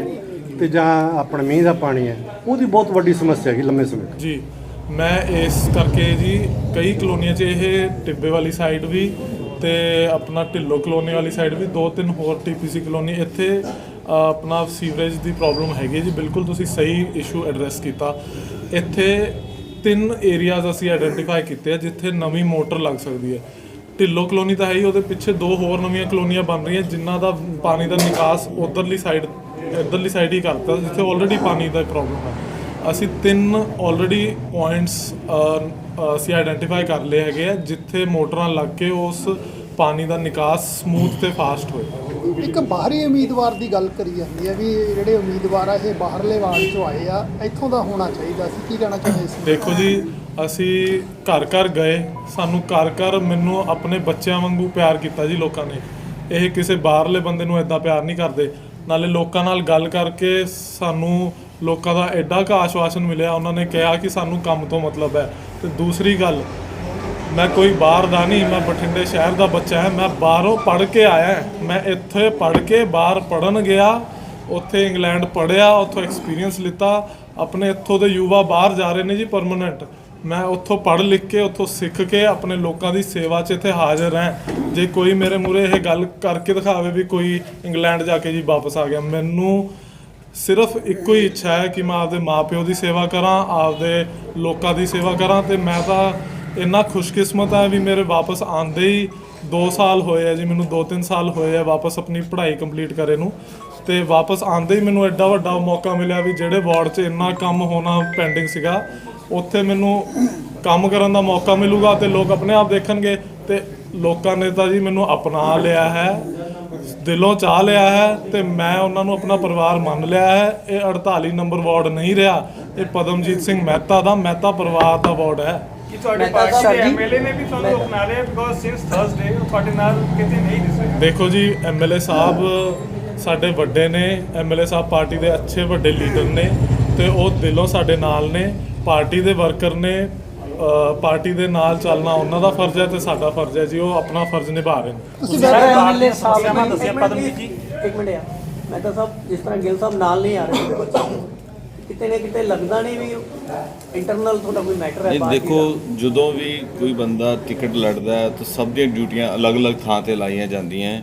ਤੇ ਜਾਂ ਆਪਣਾ ਮੀਂਹ ਦਾ ਪਾਣੀ ਹੈ ਉਹਦੀ ਬਹੁਤ ਵੱਡੀ ਸਮੱਸਿਆ ਹੈਗੀ ਲੰਮੇ ਸਮੇਂ ਤੋਂ। ਜੀ ਮੈਂ ਇਸ ਕਰਕੇ ਜੀ ਕਈ ਕਲੋਨੀਆਂ 'ਚ ਇਹ ਟਿੱਬੇ ਵਾਲੀ ਸਾਈਡ ਵੀ ਤੇ ਆਪਣਾ ਢਿੱਲੋ ਕਲੋਨੀ ਵਾਲੀ ਸਾਈਡ ਵੀ ਦੋ ਤਿੰਨ ਹੋਰ ਟੀਪੀਸੀ ਕਲੋਨੀ ਇੱਥੇ ਆਪਣਾ ਸੀਵਰੇਜ ਦੀ ਪ੍ਰੋਬਲਮ ਹੈਗੀ ਹੈ ਜੀ ਬਿਲਕੁਲ ਤੁਸੀਂ ਸਹੀ ਇਸ਼ੂ ਐਡਰੈਸ ਕੀਤਾ। ਇੱਥੇ ਤਿੰਨ ਏਰੀਆਜ਼ ਅਸੀਂ ਆਇਡੈਂਟੀਫਾਈ ਕੀਤੇ ਆ ਜਿੱਥੇ ਨਵੀਂ ਮੋਟਰ ਲੱਗ ਸਕਦੀ ਹੈ। ਢਿੱਲੋ ਕਲੋਨੀ ਤਾਂ ਹੈ ਹੀ ਉਹਦੇ ਪਿੱਛੇ ਦੋ ਹੋਰ ਨਵੀਆਂ ਕਲੋਨੀਆਂ ਬਣ ਰਹੀਆਂ ਜਿਨ੍ਹਾਂ ਦਾ ਪਾਣੀ ਦਾ ਨਿਕਾਸ ਉਧਰਲੀ ਸਾਈਡ ਇਧਰਲੀ ਸਾਈਡ ਹੀ ਕਰਤਾ ਜਿੱਥੇ ਆਲਰੇਡੀ ਪਾਣੀ ਦਾ ਪ੍ਰੋਬਲਮ ਹੈ। ਅਸੀਂ ਤਿੰਨ ਆਲਰੇਡੀ ਪੁਆਇੰਟਸ ਅਸੀਂ ਆਇਡੈਂਟੀਫਾਈ ਕਰ ਲਏ ਹੈਗੇ ਆ ਜਿੱਥੇ ਮੋਟਰਾਂ ਲੱਗ ਕੇ ਉਸ ਪਾਣੀ ਦਾ ਨਿਕਾਸ ਸਮੂਥ ਤੇ ਫਾਸਟ ਹੋਏ। ਇੱਕ ਬਾਹਰੀ ਉਮੀਦਵਾਰ ਦੀ ਗੱਲ ਕਰੀ ਜਾਂਦੀ ਹੈ ਵੀ ਜਿਹੜੇ ਉਮੀਦਵਾਰ ਆ ਇਹ ਬਾਹਰਲੇ ਵਾਰਡ ਚੋਂ ਆਏ ਆ ਇੱਥੋਂ ਦਾ ਹੋਣਾ ਚਾਹੀਦਾ ਸੀ ਕੀ ਕਹਿਣਾ ਚਾਹੁੰਦੇ ਸੀ ਦੇਖੋ ਜੀ ਅਸੀਂ ਘਰ ਘਰ ਗਏ, ਸਾਨੂੰ ਘਰ ਘਰ ਮੈਨੂੰ ਆਪਣੇ ਬੱਚਿਆਂ ਵਾਂਗੂ ਪਿਆਰ ਕੀਤਾ ਜੀ ਲੋਕਾਂ ਨੇ। ਇਹ ਕਿਸੇ ਬਾਹਰਲੇ ਬੰਦੇ ਨੂੰ ਇਦਾਂ ਪਿਆਰ ਨਹੀਂ ਕਰਦੇ। ਨਾਲੇ ਲੋਕਾਂ ਨਾਲ ਗੱਲ ਕਰਕੇ ਸਾਨੂੰ ਲੋਕਾਂ ਦਾ ਐਡਾ ਕੁ ਆਸ਼ਵਾਸਨ ਮਿਲਿਆ, ਉਹਨਾਂ ਨੇ ਕਿਹਾ ਕਿ ਸਾਨੂੰ ਕੰਮ ਤੋਂ ਮਤਲਬ ਹੈ। ਤੇ ਦੂਸਰੀ ਗੱਲ, ਮੈਂ ਕੋਈ ਬਾਹਰ ਦਾ ਨਹੀਂ, ਮੈਂ ਬਠਿੰਡੇ ਸ਼ਹਿਰ ਦਾ ਬੱਚਾ ਹਾਂ, ਮੈਂ ਬਾਹਰੋਂ ਪੜ੍ਹ ਕੇ ਆਇਆ ਮੈਂ ਇੱਥੇ ਪੜ੍ਹ ਕੇ ਬਾਹਰ ਪੜਨ ਗਿਆ, ਉੱਥੇ ਇੰਗਲੈਂਡ ਪੜਿਆ ਉੱਥੋਂ ਐਕਸਪੀਰੀਅੰਸ ਲਿੱਤਾ। ਆਪਣੇ ਇੱਥੋਂ ਦੇ ਯੁਵਾ ਬਾਹਰ ਜਾ ਰਹੇ ਨੇ ਜੀ ਪਰਮਨੈਂਟ ਮੈਂ ਉੱਥੋਂ ਪੜ੍ਹ ਲਿਖ ਕੇ, ਉੱਥੋਂ ਸਿੱਖ ਕੇ ਆਪਣੇ ਲੋਕਾਂ ਦੀ ਸੇਵਾ 'ਚ ਇੱਥੇ ਹਾਜ਼ਰ ਹਾਂ। ਜੇ ਕੋਈ ਮੇਰੇ ਮੂਰੇ ਇਹ ਗੱਲ ਕਰਕੇ ਦਿਖਾਵੇ ਵੀ ਕੋਈ ਇੰਗਲੈਂਡ ਜਾ ਕੇ ਜੀ ਵਾਪਸ ਆ ਗਿਆ, ਮੈਨੂੰ ਸਿਰਫ ਇੱਕੋ ਹੀ ਇੱਛਾ ਹੈ ਕਿ ਮੈਂ ਆਪਦੇ ਮਾਪਿਓ ਦੀ ਸੇਵਾ ਕਰਾਂ, ਆਪਦੇ ਲੋਕਾਂ ਦੀ ਸੇਵਾ ਕਰਾਂ ਤੇ ਮੈਂ ਤਾਂ ਇੰਨਾ ਖੁਸ਼ਕਿਸਮਤ ਹਾਂ ਵੀ ਮੇਰੇ ਵਾਪਸ ਆਂਦੇ ਹੀ 2 ਸਾਲ ਹੋਏ ਆ ਜੀ, ਮੈਨੂੰ 2-3 ਸਾਲ ਹੋਏ ਆ ਵਾਪਸ ਆਪਣੀ ਪੜ੍ਹਾਈ ਕੰਪਲੀਟ ਕਰੇ ਨੂੰ ਤੇ ਵਾਪਸ ਆਂਦੇ ਹੀ ਮੈਨੂੰ ਐਡਾ ਵੱਡਾ ਮੌਕਾ ਮਿਲਿਆ ਵੀ ਜਿਹੜੇ ਵਾਰਡ 'ਚ ਇੰਨਾ ਕੰਮ ਹੋਣਾ ਪੈਂਡਿੰਗ ਸੀਗਾ ਉੱਥੇ ਮੈਨੂੰ ਕੰਮ ਕਰਨ ਦਾ ਮੌਕਾ ਮਿਲੂਗਾ ਤੇ ਲੋਕ ਆਪਣੇ ਆਪ ਦੇਖਣਗੇ ਤੇ ਲੋਕਾਂ ਨੇ ਤਾਂ ਜੀ ਮੈਨੂੰ ਅਪਣਾ ਲਿਆ ਹੈ ਦਿਲੋਂ ਚਾਹ ਲਿਆ ਹੈ ਤੇ ਮੈਂ ਉਹਨਾਂ ਨੂੰ ਆਪਣਾ ਪਰਿਵਾਰ ਮੰਨ ਲਿਆ ਹੈ। ਇਹ 48 ਨੰਬਰ ਵਾਰਡ ਨਹੀਂ ਰਿਹਾ ਇਹ ਪਦਮਜੀਤ ਸਿੰਘ ਮਹਿਤਾ ਦਾ ਮਹਿਤਾ ਪਰਿਵਾਰ ਦਾ ਵਾਰਡ ਹੈ। ਕਿ ਤੁਹਾਡੇ ਪਾਰਟੀ ਦੇ ਜੀ, ਐਮਐਲਏ ਨੇ ਵੀ ਤੁਹਾਨੂੰ ਅਪਣਾ ਲਿਆ? ਬਿਕੋਜ਼ ਸਿੰਸ ਥਰਸਡੇ ਉਹ ਤੁਹਾਡੇ ਨਾਲ ਕਿਤੇ ਨਹੀਂ ਦਿਸੇ ਦੇਖੋ ਜੀ ਐਮਐਲਏ ਸਾਹਿਬ ਸਾਡੇ ਵੱਡੇ ਨੇ ਐਮਐਲਏ ਸਾਹਿਬ ਪਾਰਟੀ ਦੇ ਅੱਛੇ ਵੱਡੇ ਲੀਡਰ ਨੇ ਤੇ ਉਹ ਦਿਲੋਂ ਸਾਡੇ ਨਾਲ ਨੇ। ਪਾਰਟੀ ਦੇ ਵਰਕਰ ਨੇ ਪਾਰਟੀ ਦੇ ਨਾਲ ਚੱਲਣਾ ਉਹਨਾਂ ਦਾ ਫਰਜ਼ ਹੈ ਤੇ ਸਾਡਾ ਫਰਜ਼ ਹੈ ਜੀ ਉਹ ਆਪਣਾ ਫਰਜ਼ ਨਿਭਾ ਰਹੇ ਨੇ। ਤੁਸੀਂ ਸਰ ਬੈਠੇ ਐਮਐਲਏ ਸਾਹਿਬ ਮੈਂ ਨੇ ਦੱਸਿਆ ਪਦਮਜੀਤ ਜੀ। ਇੱਕ ਮਿੰਟ ਯਾਰ। ਮਹਿਤਾ ਸਾਹਿਬ ਜਿਸ ਤਰ੍ਹਾਂ ਗਿੱਲ ਸਾਹਿਬ ਨਾਲ ਨਹੀਂ ਆ ਰਹੇ ਬੱਚੇ ਕਿਤੇ ਨਾ ਕਿਤੇ ਲੱਗਦਾ ਨਹੀਂ ਵੀ ਇੰਟਰਨਲ ਤੁਹਾਡਾ ਕੋਈ ਮੈਟਰ ਹੈ ਇਹ ਪਾਰਟੀ ਦੇਖੋ ਜਦੋਂ ਵੀ ਕੋਈ ਬੰਦਾ ਟਿਕਟ ਲੜਦਾ ਹੈ ਤਾਂ ਸਭ ਦੀਆਂ ਡਿਊਟੀਆਂ ਅਲੱਗ-ਅਲੱਗ ਥਾਂ ਤੇ ਲਾਈਆਂ ਜਾਂਦੀਆਂ।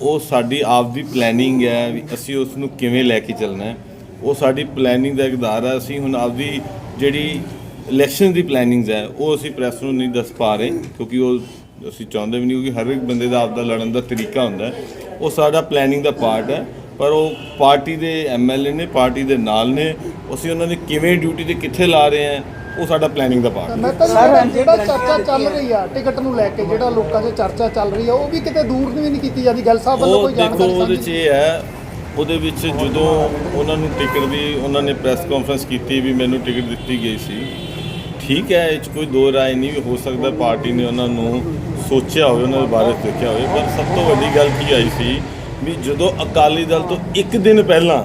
ਉਹ ਸਾਡੀ ਆਪ ਦੀ ਪਲੈਨਿੰਗ ਹੈ ਵੀ ਅਸੀਂ ਉਸ ਨੂੰ ਕਿਵੇਂ ਲੈ ਕੇ ਚੱਲਣਾ ਹੈ। ਉਹ ਸਾਡੀ ਪਲੈਨਿੰਗ ਦਾ ਇੱਕ ਹੈ ਅਸੀਂ ਹੁਣ ਆਪਦੀ ਜਿਹੜੀ ਇਲੈਕਸ਼ਨ ਦੀ ਪਲੈਨਿੰਗਸ ਹੈ ਉਹ ਅਸੀਂ ਪ੍ਰੈਸ ਨੂੰ ਨਹੀਂ ਦੱਸ ਪਾ ਰਹੇ ਕਿਉਂਕਿ ਉਹ ਅਸੀਂ ਚਾਹੁੰਦੇ ਵੀ ਨਹੀਂ ਕਿਉਂਕਿ ਹਰ ਇੱਕ ਬੰਦੇ ਦਾ ਆਪਦਾ ਲੜਨ ਦਾ ਤਰੀਕਾ ਹੁੰਦਾ ਉਹ ਸਾਡਾ ਪਲੈਨਿੰਗ ਦਾ ਪਾਰਟ ਹੈ ਪਰ ਉਹ ਪਾਰਟੀ ਦੇ ਐਮਐਲਏ ਨੇ ਪਾਰਟੀ ਦੇ ਨਾਲ ਨੇ ਅਸੀਂ ਉਹਨਾਂ ਦੀ ਕਿਵੇਂ ਡਿਊਟੀ ਤੇ ਕਿੱਥੇ ਲਾ ਰਹੇ ਹਾਂ ਉਹ ਸਾਡਾ ਪਲੈਨਿੰਗ ਦਾ ਪਾਰਟ ਹੈ ਸਰ, ਜਿਹੜਾ ਚਰਚਾ ਚੱਲ। ਰਹੀ ਆ ਟਿਕਟ ਨੂੰ ਲੈ ਕੇ ਜਿਹੜਾ ਲੋਕਾਂ 'ਚ ਚਰਚਾ ਚੱਲ ਰਹੀ ਆ ਉਹ ਵੀ ਕਿਤੇ ਦੂਰ ਨਹੀਂ ਕੀਤੀ ਜਾਂਦੀ ਗੱਲ ਸਾਹਿਬ ਵੱਲੋਂ ਕੋਈ ਦੇਖੋ ਜਾਣਕਾਰੀ ਉਹਦੇ 'ਚ ਸਾਂਝੀ ਇਹ ਹੈ ਉਹਦੇ ਵਿੱਚ ਜਦੋਂ ਉਹਨਾਂ ਨੂੰ ਟਿਕਟ ਦੀ ਉਹਨਾਂ ਨੇ ਪ੍ਰੈਸ ਕਾਨਫਰੰਸ ਕੀਤੀ ਵੀ ਮੈਨੂੰ ਟਿਕਟ ਦਿੱਤੀ ਗਈ ਸੀ। ਠੀਕ ਹੈ, ਇਹ 'ਚ ਕੋਈ ਦੋ ਰਾਏ ਨਹੀਂ ਵੀ ਹੋ ਸਕਦਾ ਪਾਰਟੀ ਨੇ ਉਹਨਾਂ ਨੂੰ ਸੋਚਿਆ ਹੋਵੇ, ਉਹਨਾਂ ਦੇ ਬਾਰੇ ਦੇਖਿਆ ਹੋਵੇ। ਪਰ ਸਭ ਤੋਂ ਵੱਡੀ ਗੱਲ ਕੀ ਆਈ ਸੀ ਵੀ ਜਦੋਂ ਅਕਾਲੀ ਦਲ ਤੋਂ ਇੱਕ ਦਿਨ ਪਹਿਲਾਂ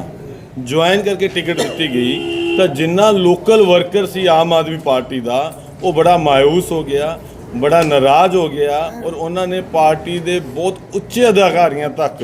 ਜੁਆਇਨ ਕਰਕੇ ਟਿਕਟ ਦਿੱਤੀ ਗਈ, ਤਾਂ ਜਿੰਨਾ ਲੋਕਲ ਵਰਕਰ ਸੀ ਆਮ ਆਦਮੀ ਪਾਰਟੀ ਦਾ, ਉਹ ਬੜਾ ਮਾਇੂਸ ਹੋ ਗਿਆ, ਬੜਾ ਨਾਰਾਜ਼ ਹੋ ਗਿਆ ਔਰ ਉਹਨਾਂ ਨੇ ਪਾਰਟੀ ਦੇ ਬਹੁਤ ਉੱਚੇ ਅਧਿਕਾਰੀਆਂ ਤੱਕ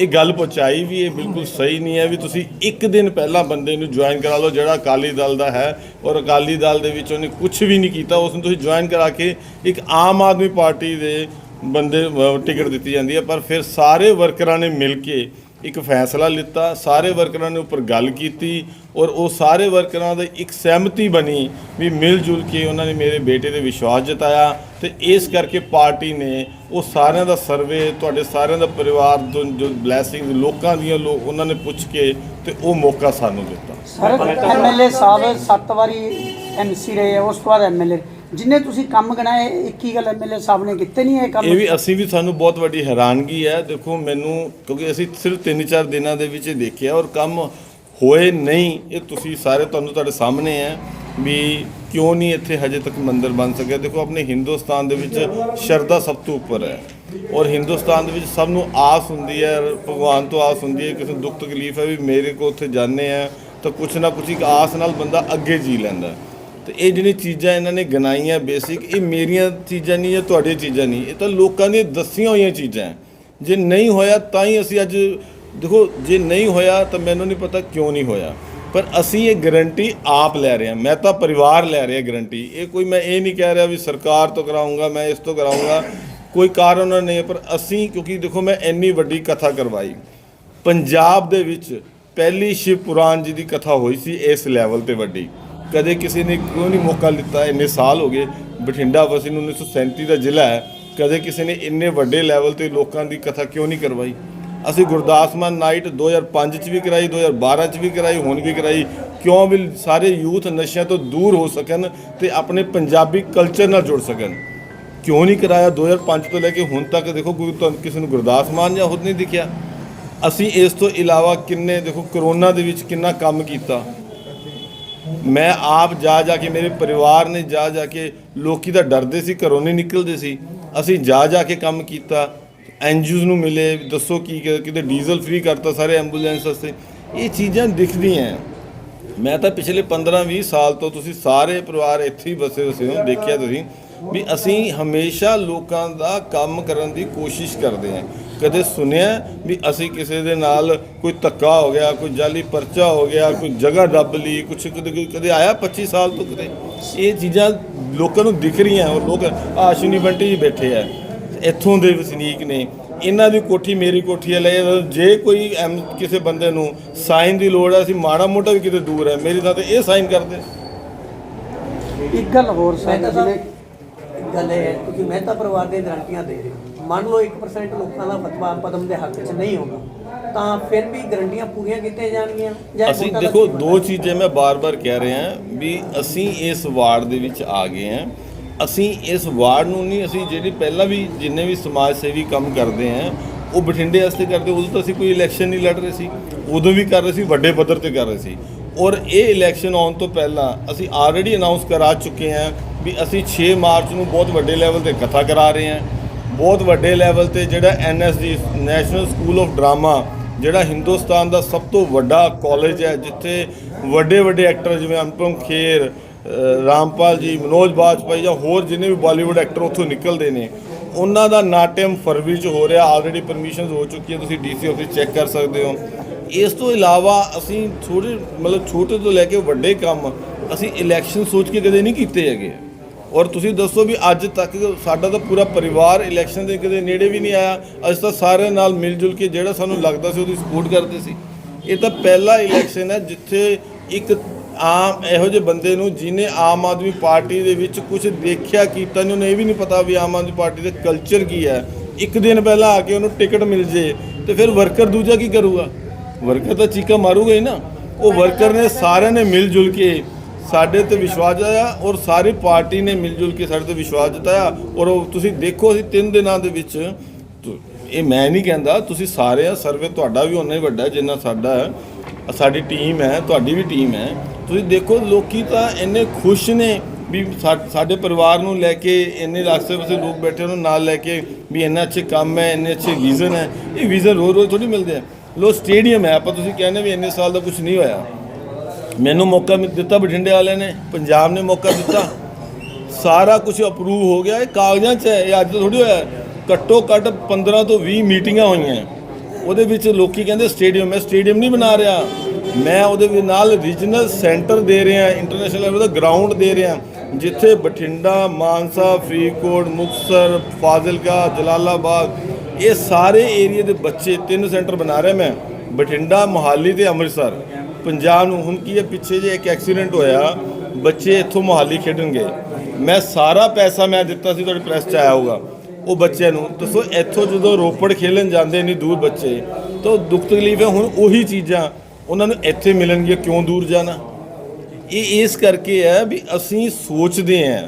ਇਹ ਗੱਲ ਪਹੁੰਚਾਈ ਵੀ ਇਹ ਬਿਲਕੁਲ ਸਹੀ ਨਹੀਂ ਹੈ ਵੀ ਤੁਸੀਂ ਇੱਕ ਦਿਨ ਪਹਿਲਾਂ ਬੰਦੇ ਨੂੰ ਜੁਆਇਨ ਕਰਾ ਲਓ, ਜਿਹੜਾ ਅਕਾਲੀ ਦਲ ਦਾ ਹੈ ਔਰ ਅਕਾਲੀ ਦਲ ਦੇ ਵਿੱਚ ਉਹਨੇ ਕੁਝ ਵੀ ਨਹੀਂ ਕੀਤਾ, ਉਸ ਨੂੰ ਤੁਸੀਂ ਜੁਆਇਨ ਕਰਾ ਕੇ ਇੱਕ ਆਮ ਆਦਮੀ ਪਾਰਟੀ ਦੇ ਬੰਦੇ ਟਿਕਟ ਦਿੱਤੀ ਜਾਂਦੀ ਹੈ। ਪਰ ਫਿਰ ਸਾਰੇ ਵਰਕਰਾਂ ਨੇ ਮਿਲ ਕੇ ਇੱਕ ਫੈਸਲਾ ਲਿੱਤਾ, ਸਾਰੇ ਵਰਕਰਾਂ ਨੇ ਉੱਪਰ ਗੱਲ ਕੀਤੀ ਔਰ ਉਹ ਸਾਰੇ ਵਰਕਰਾਂ ਦਾ ਇੱਕ ਸਹਿਮਤੀ ਬਣੀ ਵੀ ਮਿਲ ਜੁਲ ਕੇ ਉਹਨਾਂ ਨੇ ਮੇਰੇ ਬੇਟੇ ਤੇ ਵਿਸ਼ਵਾਸ ਜਤਾਇਆ ਤੇ ਇਸ ਕਰਕੇ ਪਾਰਟੀ ਨੇ ਉਹ ਸਾਰਿਆਂ ਦਾ ਸਰਵੇ ਤੁਹਾਡੇ ਸਾਰਿਆਂ ਦਾ ਪਰਿਵਾਰ ਤੋਂ ਜੋ ਬਲੇਸਿੰਗ ਲੋਕਾਂ ਦੀਆਂ ਲੋਕ ਉਹਨਾਂ ਨੇ ਪੁੱਛ ਕੇ ਤੇ ਉਹ ਮੌਕਾ ਸਾਨੂੰ ਦਿੱਤਾ। ਸਰ ਐਮਐਲਏ ਸਾਹਿਬ ਸੱਤ ਵਾਰੀ ਐਮਸੀ ਰਹੇ ਆ ਉਸ ਤੋਂ ਬਾਅਦ ਐਮਐਲਏ ਜਿੰਨੇ ਤੁਸੀਂ ਕੰਮ ਗਣਾਏ ਇੱਕ ਹੀ ਗੱਲ ਐਮਐਲਏ ਸਾਹਿਬ ਨੇ ਕੀਤੇ ਨਹੀਂ ਇਹ ਕੰਮ? ਇਹ ਵੀ ਅਸੀਂ ਵੀ ਸਾਨੂੰ ਬਹੁਤ ਵੱਡੀ ਹੈਰਾਨਗੀ ਹੈ। ਦੇਖੋ ਮੈਨੂੰ ਕਿਉਂਕਿ ਅਸੀਂ ਸਿਰਫ 3-4 ਦਿਨਾਂ ਦੇ ਵਿੱਚ ਦੇਖਿਆ ਔਰ ਕੰਮ ਹੋਏ ਨਹੀਂ। ਇਹ ਤੁਸੀਂ ਸਾਰੇ ਤੁਹਾਨੂੰ ਤੁਹਾਡੇ ਸਾਹਮਣੇ ਹੈ ਵੀ ਕਿਉਂ ਨਹੀਂ ਇੱਥੇ ਹਜੇ ਤੱਕ ਮੰਦਿਰ ਬਣ ਸਕਿਆ? ਦੇਖੋ, ਆਪਣੇ ਹਿੰਦੁਸਤਾਨ ਦੇ ਵਿੱਚ ਸ਼ਰਧਾ ਸਭ ਤੋਂ ਉੱਪਰ ਹੈ। ਔਰ ਹਿੰਦੁਸਤਾਨ ਦੇ ਵਿੱਚ ਸਭ ਨੂੰ ਆਸ ਹੁੰਦੀ ਹੈ, ਭਗਵਾਨ ਤੋਂ ਆਸ ਹੁੰਦੀ ਹੈ, ਕਿਸੇ ਨੂੰ ਦੁੱਖ ਤਕਲੀਫ ਹੈ ਵੀ ਮੇਰੇ ਕੋ ਉੱਥੇ ਜਾਂਦੇ ਆ, ਤਾਂ ਕੁਛ ਨਾ ਕੁਛ ਇੱਕ ਆਸ ਨਾਲ ਬੰਦਾ ਅੱਗੇ ਜੀ ਲੈਂਦਾ ਹੈ। ਤੇ ਇਹ ਜਿਹੜੀ ਚੀਜ਼ਾਂ ਇਹਨਾਂ ਨੇ ਗਨਾਈਆਂ ਬੇਸਿਕ, ਇਹ ਮੇਰੀਆਂ ਚੀਜ਼ਾਂ ਨਹੀਂ ਜਾਂ ਤੁਹਾਡੀਆਂ ਚੀਜ਼ਾਂ ਨਹੀਂ। ਇਹ ਤਾਂ ਲੋਕਾਂ ਦੀਆਂ ਦੱਸੀਆਂ ਹੋਈਆਂ ਚੀਜ਼ਾਂ ਹੈ। ਜੇ ਨਹੀਂ ਹੋਇਆ ਤਾਂ ਹੀ ਅਸੀਂ ਅੱਜ, ਦੇਖੋ, ਜੇ ਨਹੀਂ ਹੋਇਆ ਤਾਂ ਮੈਨੂੰ ਨਹੀਂ ਪਤਾ ਕਿਉਂ ਨਹੀਂ ਹੋਇਆ। ਪਰ ਅਸੀਂ ਇਹ ਗਾਰੰਟੀ ਆਪ ਲੈ ਰਹੇ ਹਾਂ। ਮੈਂ ਤਾਂ ਪਰਿਵਾਰ ਲੈ ਰਿਹਾ ਗਾਰੰਟੀ ਇਹ ਕੋਈ ਮੈਂ ਇਹ ਨਹੀਂ ਕਹਿ ਰਿਹਾ ਵੀ ਸਰਕਾਰ ਤੋਂ ਕਰਾਉਂਗਾ, ਮੈਂ ਇਸ ਤੋਂ ਕਰਾਉਂਗਾ। ਕੋਈ ਕਾਰਨ ਉਹਨਾਂ ਨੇ, ਪਰ ਅਸੀਂ, ਕਿਉਂਕਿ ਦੇਖੋ ਮੈਂ ਇੰਨੀ ਵੱਡੀ ਕਥਾ ਕਰਵਾਈ। ਪੰਜਾਬ ਦੇ ਵਿੱਚ ਪਹਿਲੀ ਸ਼ਿਵ ਪੁਰਾਣ ਜੀ ਦੀ ਕਥਾ ਹੋਈ ਸੀ ਇਸ ਲੈਵਲ ਤੇ ਵੱਡੀ। ਕਦੇ ਕਿਸੇ ਨੇ ਕਿਉਂ ਨਹੀਂ ਮੌਕਾ ਦਿੱਤਾ? ਇੰਨੇ ਸਾਲ ਹੋ ਗਏ। ਬਠਿੰਡਾ ਵਸੀ ਨੂੰ 1937 ਦਾ ਜ਼ਿਲ੍ਹਾ ਹੈ। ਕਦੇ ਕਿਸੇ ਨੇ ਇੰਨੇ ਵੱਡੇ ਲੈਵਲ ਤੇ ਲੋਕਾਂ ਦੀ ਕਥਾ ਕਿਉਂ ਨਹੀਂ ਕਰਵਾਈ? ਅਸੀਂ ਗੁਰਦਾਸ ਮਾਨ ਨਾਈਟ 2005 ਚ ਵੀ ਕਰਾਈ 2012 ਚ ਵੀ ਕਰਾਈ, ਹੁਣ ਵੀ ਕਰਾਈ। ਕਿਉਂ ਵੀ ਸਾਰੇ ਯੂਥ ਨਸ਼ਿਆਂ ਤੋਂ ਦੂਰ ਹੋ ਸਕਣ ਤੇ ਆਪਣੇ ਪੰਜਾਬੀ ਕਲਚਰ ਨਾਲ ਜੁੜ ਸਕਣ? ਕਿਉਂ ਨਹੀਂ ਕਰਾਇਆ 2005 ਤੋਂ ਲੈ ਕੇ ਹੁਣ ਤੱਕ? ਦੇਖੋ, ਕੋਈ ਤੁਹਾਨੂੰ ਕਿਸੇ ਨੂੰ ਗੁਰਦਾਸ ਮਾਨ ਜਾਂ ਖੁਦ ਨਹੀਂ ਦਿਖਿਆ। ਅਸੀਂ ਇਸ ਤੋਂ ਇਲਾਵਾ ਕਿੰਨੇ, ਦੇਖੋ ਕਰੋਨਾ ਦੇ ਵਿੱਚ ਕਿੰਨਾ ਕੰਮ ਕੀਤਾ। ਮੈਂ ਆਪ ਜਾ ਜਾ ਕੇ, ਮੇਰੇ ਪਰਿਵਾਰ ਨੇ ਜਾ ਜਾ ਕੇ ਲੋਕੀ ਤਾਂ ਡਰਦੇ ਸੀ, ਘਰੋਂ ਨਹੀਂ ਨਿਕਲਦੇ ਸੀ। ਅਸੀਂ ਜਾ ਜਾ ਕੇ ਕੰਮ ਕੀਤਾ। ਐਨਜੀਓਜ਼ ਨੂੰ ਮਿਲੇ, ਦੱਸੋ ਕੀ ਕ- ਕਿਤੇ ਡੀਜ਼ਲ ਫ੍ਰੀ ਕਰਤਾ ਸਾਰੇ ਐਂਬੂਲੈਂਸ ਵਾਸਤੇ। ਇਹ ਚੀਜ਼ਾਂ ਦਿਖਦੀਆਂ ਮੈਂ ਤਾਂ ਪਿਛਲੇ 15-20 ਸਾਲ ਤੋਂ ਤੁਸੀਂ ਸਾਰੇ ਪਰਿਵਾਰ ਇੱਥੇ ਹੀ ਵਸੇ ਵਸੇ ਹੋ, ਦੇਖਿਆ ਤੁਸੀਂ ਵੀ ਅਸੀਂ ਹਮੇਸ਼ਾ ਲੋਕਾਂ ਦਾ ਕੰਮ ਕਰਨ ਦੀ ਕੋਸ਼ਿਸ਼ ਕਰਦੇ ਹਾਂ ਕਦੇ ਸੁਣਿਆ ਵੀ ਅਸੀਂ ਕਿਸੇ ਦੇ ਨਾਲ ਕੋਈ ਧੱਕਾ ਹੋ ਗਿਆ, ਕੋਈ ਜਾਲੀ ਪਰਚਾ ਹੋ ਗਿਆ, ਕੋਈ ਜਗ੍ਹਾ ਡੱਬ ਲਈ, ਕੁਛ ਕਦੇ ਕਦੇ ਆਇਆ 25 ਸਾਲ ਤੋਂ ਕਦੇ? ਇਹ ਚੀਜ਼ਾਂ ਲੋਕਾਂ ਨੂੰ ਦਿਖ ਰਹੀਆਂ ਔਰ ਲੋਕ ਆਸ਼ੂਨੀ ਬੰਟੀ ਬੈਠੇ ਆ ਇੱਥੋਂ ਦੇ ਵਸਨੀਕ ਨੇ। ਇਹਨਾਂ ਦੀ ਕੋਠੀ ਮੇਰੀ ਕੋਠੀ ਹੈ। ਲੈ ਜੇ ਕੋਈ ਐਮ ਕਿਸੇ ਬੰਦੇ ਨੂੰ ਸਾਈਨ ਦੀ ਲੋੜ ਹੈ ਅਸੀਂ ਮਾੜਾ ਮੋਟਾ ਵੀ ਕਿਤੇ ਦੂਰ ਹੈ। ਮੇਰੀ ਤਾਂ ਤੇ ਇਹ ਸਾਈਨ ਕਰਦੇ। ਇੱਕ ਗੱਲ ਹੋਰ ਸਾਹਿਬ ਜਿਵੇਂ ਗੱਲ ਇਹ ਹੈ ਤੁਸੀਂ ਮਹਿਤਾ ਪਰਿਵਾਰ ਦੇ ਗਰੰਟੀਆਂ ਦੇ ਰਹੇ ਮੰਨ ਲਓ 1% ਲੋਕਾਂ ਦਾ ਫਤਵਾ ਪਦਮ ਦੇ ਹੱਕ 'ਚ ਨਹੀਂ ਹੋਗਾ ਤਾਂ ਫਿਰ ਵੀ ਗਰੰਟੀਆਂ ਪੂਰੀਆਂ ਕੀਤੀਆਂ ਜਾਣਗੀਆਂ ਜਾਂ ਅਸੀਂ ਦੇਖੋ ਦੋ ਚੀਜ਼ਾਂ ਮੈਂ ਬਾਰ-ਬਾਰ ਕਹਿ ਰਿਹਾ ਵੀ ਅਸੀਂ ਇਸ ਵਾਰਡ ਦੇ ਵਿੱਚ ਆ ਗਏ ਹਾਂ। ਅਸੀਂ ਇਸ ਵਾਰਡ ਨੂੰ ਨਹੀਂ, ਅਸੀਂ ਜਿਹੜੀ ਪਹਿਲਾਂ ਵੀ ਜਿੰਨੇ ਵੀ ਸਮਾਜ ਸੇਵੀ ਕੰਮ ਕਰਦੇ ਹਾਂ ਉਹ ਬਠਿੰਡੇ ਵਾਸਤੇ ਕਰਦੇ, ਉਦੋਂ ਤਾਂ ਅਸੀਂ ਕੋਈ ਇਲੈਕਸ਼ਨ ਨਹੀਂ ਲੜ ਰਹੇ ਸੀ। ਉਦੋਂ ਵੀ ਕਰ ਰਹੇ ਸੀ, ਵੱਡੇ ਪੱਧਰ ਤੇ ਕਰ ਰਹੇ ਸੀ। ਔਰ ਇਹ ਇਲੈਕਸ਼ਨ ਆਉਣ ਤੋਂ ਪਹਿਲਾਂ ਅਸੀਂ ਆਲਰੇਡੀ ਅਨਾਉਂਸ ਕਰਾ ਚੁੱਕੇ ਹਾਂ ਵੀ ਅਸੀਂ 6 ਮਾਰਚ ਨੂੰ ਬਹੁਤ ਵੱਡੇ ਲੈਵਲ ਤੇ ਕਥਾ ਕਰਾ ਰਹੇ ਹਾਂ ਬਹੁਤ ਵੱਡੇ ਲੈਵਲ ਤੇ ਜਿਹੜਾ NSD National School of Drama ਜਿਹੜਾ ਹਿੰਦੁਸਤਾਨ ਦਾ ਸਭ ਤੋਂ ਵੱਡਾ ਕਾਲਜ ਹੈ, ਜਿੱਥੇ ਵੱਡੇ ਵੱਡੇ ਐਕਟਰ ਜਿਵੇਂ ਅਨੁਪਮ ਖੇਰ ਰਾਮਪਾਲ ਜੀ, ਮਨੋਜ ਬਾਜਪਾਈ ਜਾਂ ਹੋਰ ਜਿੰਨੇ ਵੀ ਬਾਲੀਵੁੱਡ ਐਕਟਰ ਉੱਥੋਂ ਨਿਕਲਦੇ ਨੇ, ਉਹਨਾਂ ਦਾ ਨਾਟਿਅਮ ਫਰਵਰੀ ਚ ਹੋ ਰਿਹਾ ਆਲਰੇਡੀ ਪਰਮਿਸ਼ਨਸ ਹੋ ਚੁੱਕੀ ਹੈ, ਤੁਸੀਂ ਡੀਸੀ ਆਫਿਸ ਚੈੱਕ ਕਰ ਸਕਦੇ ਹੋ। ਇਸ ਤੋਂ ਇਲਾਵਾ ਅਸੀਂ ਥੋੜੇ ਮਤਲਬ ਛੋਟੇ ਤੋਂ ਲੈ ਕੇ ਵੱਡੇ ਕੰਮ, ਅਸੀਂ ਇਲੈਕਸ਼ਨ ਸੋਚ ਕੇ ਕਦੇ ਨਹੀਂ ਕੀਤੇ ਹੈਗੇ। ਔਰ ਤੁਸੀਂ ਦੱਸੋ ਵੀ ਅੱਜ ਤੱਕ ਸਾਡਾ ਤਾਂ ਪੂਰਾ ਪਰਿਵਾਰ ਇਲੈਕਸ਼ਨ ਦੇ ਕਦੇ ਨੇੜੇ ਵੀ ਨਹੀਂ ਆਇਆ, ਅਸੀਂ ਤਾਂ ਸਾਰਿਆਂ ਨਾਲ ਮਿਲ ਜੁਲ ਕੇ ਜਿਹੜਾ ਸਾਨੂੰ ਲੱਗਦਾ ਸੀ ਉਹਦੀ ਸਪੋਰਟ ਕਰਦੇ ਸੀ। ਇਹ ਤਾਂ ਪਹਿਲਾ ਇਲੈਕਸ਼ਨ ਹੈ ਜਿੱਥੇ ਇੱਕ ਆਮ ਇਹੋ ਜਿਹੇ ਬੰਦੇ ਨੂੰ ਜਿਹਨੇ ਆਮ ਆਦਮੀ ਪਾਰਟੀ ਦੇ ਵਿੱਚ ਕੁਝ ਦੇਖਿਆ ਕੀਤਾ ਨਹੀਂ ਉਹਨੂੰ ਇਹ ਵੀ ਨਹੀਂ ਪਤਾ ਵੀ ਆਮ ਆਦਮੀ ਪਾਰਟੀ ਦਾ ਕਲਚਰ ਕੀ ਹੈ। ਇੱਕ ਦਿਨ ਪਹਿਲਾਂ ਆ ਕੇ ਉਹਨੂੰ ਟਿਕਟ ਮਿਲ ਜੇ ਤੇ ਫਿਰ ਵਰਕਰ ਦੂਜਾ ਕੀ ਕਰੂਗਾ? ਵਰਕਰ ਤਾਂ ਚੀਕਾ ਮਾਰੂਗਾ ਹੀ ਨਾ। ਉਹ ਵਰਕਰ ਨੇ ਸਾਰਿਆਂ ਨੇ ਮਿਲ ਜੁਲ ਕੇ ਸਾਡੇ ਤੇ ਵਿਸ਼ਵਾਸ ਜਤਾਇਆ ਔਰ ਸਾਰੀ ਪਾਰਟੀ ਨੇ ਮਿਲ ਜੁਲ ਕੇ ਸਾਡੇ ਤੇ ਵਿਸ਼ਵਾਸ ਜਤਾਇਆ। ਔਰ ਤੁਸੀਂ ਦੇਖੋ ਅਸੀਂ ਤਿੰਨ ਦਿਨਾਂ ਦੇ ਵਿੱਚ ਇਹ ਮੈਂ ਨਹੀਂ ਕਹਿੰਦਾ ਤੁਸੀਂ ਸਾਰੇ ਆ ਸਰਵੇ ਤੁਹਾਡਾ ਵੀ ਉਨਾ ਹੀ ਵੱਡਾ ਜਿੰਨਾ ਸਾਡਾ ਹੈ। ਸਾਡੀ ਟੀਮ ਹੈ, ਤੁਹਾਡੀ ਵੀ ਟੀਮ ਹੈ। ਤੁਸੀਂ ਦੇਖੋ, ਲੋਕੀ ਤਾਂ ਇੰਨੇ ਖੁਸ਼ ਨੇ ਵੀ ਸਾਡੇ ਪਰਿਵਾਰ ਨੂੰ ਲੈ ਕੇ ਇੰਨੇ ਰਾਸਤੇ ਵਸੇ ਲੋਕ ਬੈਠੇ ਉਹਨਾਂ ਨੂੰ, ਨਾਲ ਲੈ ਕੇ ਵੀ ਇੰਨਾ ਅੱਛੇ ਕੰਮ ਹੈ, ਇੰਨੇ ਅੱਛੇ ਵਿਜ਼ਨ ਹੈ। ਇਹ ਵਿਜ਼ਨ ਰੋਜ਼ ਰੋਜ਼ ਥੋੜੀ ਮਿਲਦੇ ਆ। ਲੋ ਸਟੇਡੀਅਮ ਹੈ, ਆਪਾਂ ਤੁਸੀਂ ਕਹਿੰਦੇ ਵੀ ਇੰਨੇ ਸਾਲ ਦਾ ਕੁਝ ਨਹੀਂ ਹੋਇਆ। ਮੈਨੂੰ ਮੌਕਾ ਦਿੱਤਾ ਬਠਿੰਡੇ ਵਾਲਿਆਂ ਨੇ, ਪੰਜਾਬ ਨੇ ਮੌਕਾ ਦਿੱਤਾ। ਸਾਰਾ ਕੁਝ ਅਪਰੂਵ ਹੋ ਗਿਆ। ਇਹ ਕਾਗਜ਼ਾਂ 'ਚ ਹੈ, ਇਹ ਅੱਜ ਥੋੜੀ ਹੋਇਆ। ਘੱਟੋ ਘੱਟ 15 ਤੋਂ 20 ਮੀਟਿੰਗਾਂ ਹੋਈਆਂ। ਉਹਦੇ ਵਿੱਚ ਲੋਕੀ ਕਹਿੰਦੇ ਸਟੇਡੀਅਮ, ਮੈਂ ਸਟੇਡੀਅਮ ਨਹੀਂ ਬਣਾ ਰਿਹਾ। ਮੈਂ ਉਹਦੇ ਵਿੱਚ ਨਾਲ ਰੀਜਨਲ ਸੈਂਟਰ ਦੇ ਰਿਹਾ ਇੰਟਰਨੈਸ਼ਨਲ ਲੈਵਲ ਦਾ ਗਰਾਊਂਡ ਦੇ ਰਿਹਾ। ਜਿੱਥੇ ਬਠਿੰਡਾ, ਮਾਨਸਾ, ਫਰੀਦਕੋਟ, ਮੁਕਤਸਰ, ਫਾਜ਼ਿਲਕਾ, ਜਲਾਲਾਬਾਦ, ਇਹ ਸਾਰੇ ਏਰੀਆ ਦੇ ਬੱਚੇ ਤਿੰਨ ਸੈਂਟਰ ਬਣਾ ਰਿਹਾ ਮੈਂ। ਬਠਿੰਡਾ, ਮੋਹਾਲੀ ਤੇ ਅੰਮ੍ਰਿਤਸਰ। ਪੰਜਾਬ ਨੂੰ ਹੁਣ ਕੀ ਹੈ, ਪਿੱਛੇ ਜੇ ਇੱਕ ਐਕਸੀਡੈਂਟ ਹੋਇਆ, ਬੱਚੇ ਇੱਥੋਂ ਮੋਹਾਲੀ ਖੇਡਣਗੇ। ਮੈਂ ਸਾਰਾ ਪੈਸਾ ਮੈਂ ਦਿੱਤਾ ਸੀ, ਤੁਹਾਡੀ ਪ੍ਰੈਸ 'ਚ ਆਇਆ ਹੋਊਗਾ। ਉਹ ਬੱਚਿਆਂ ਨੂੰ। ਦੱਸੋ ਇੱਥੋਂ ਜਦੋਂ ਰੋਪੜ ਖੇਲਣ ਜਾਂਦੇ ਨਹੀਂ ਦੂਰ ਬੱਚੇ, ਤਾਂ ਦੁੱਖ ਤਕਲੀਫ ਹੈ, ਹੁਣ ਉਹੀ ਚੀਜ਼ਾਂ ਉਹਨਾਂ ਨੂੰ ਇੱਥੇ ਮਿਲਣਗੀਆਂ, ਕਿਉਂ ਦੂਰ ਜਾਣਾ? ਇਹ ਇਸ ਕਰਕੇ ਹੈ ਵੀ ਅਸੀਂ ਸੋਚਦੇ ਹਾਂ,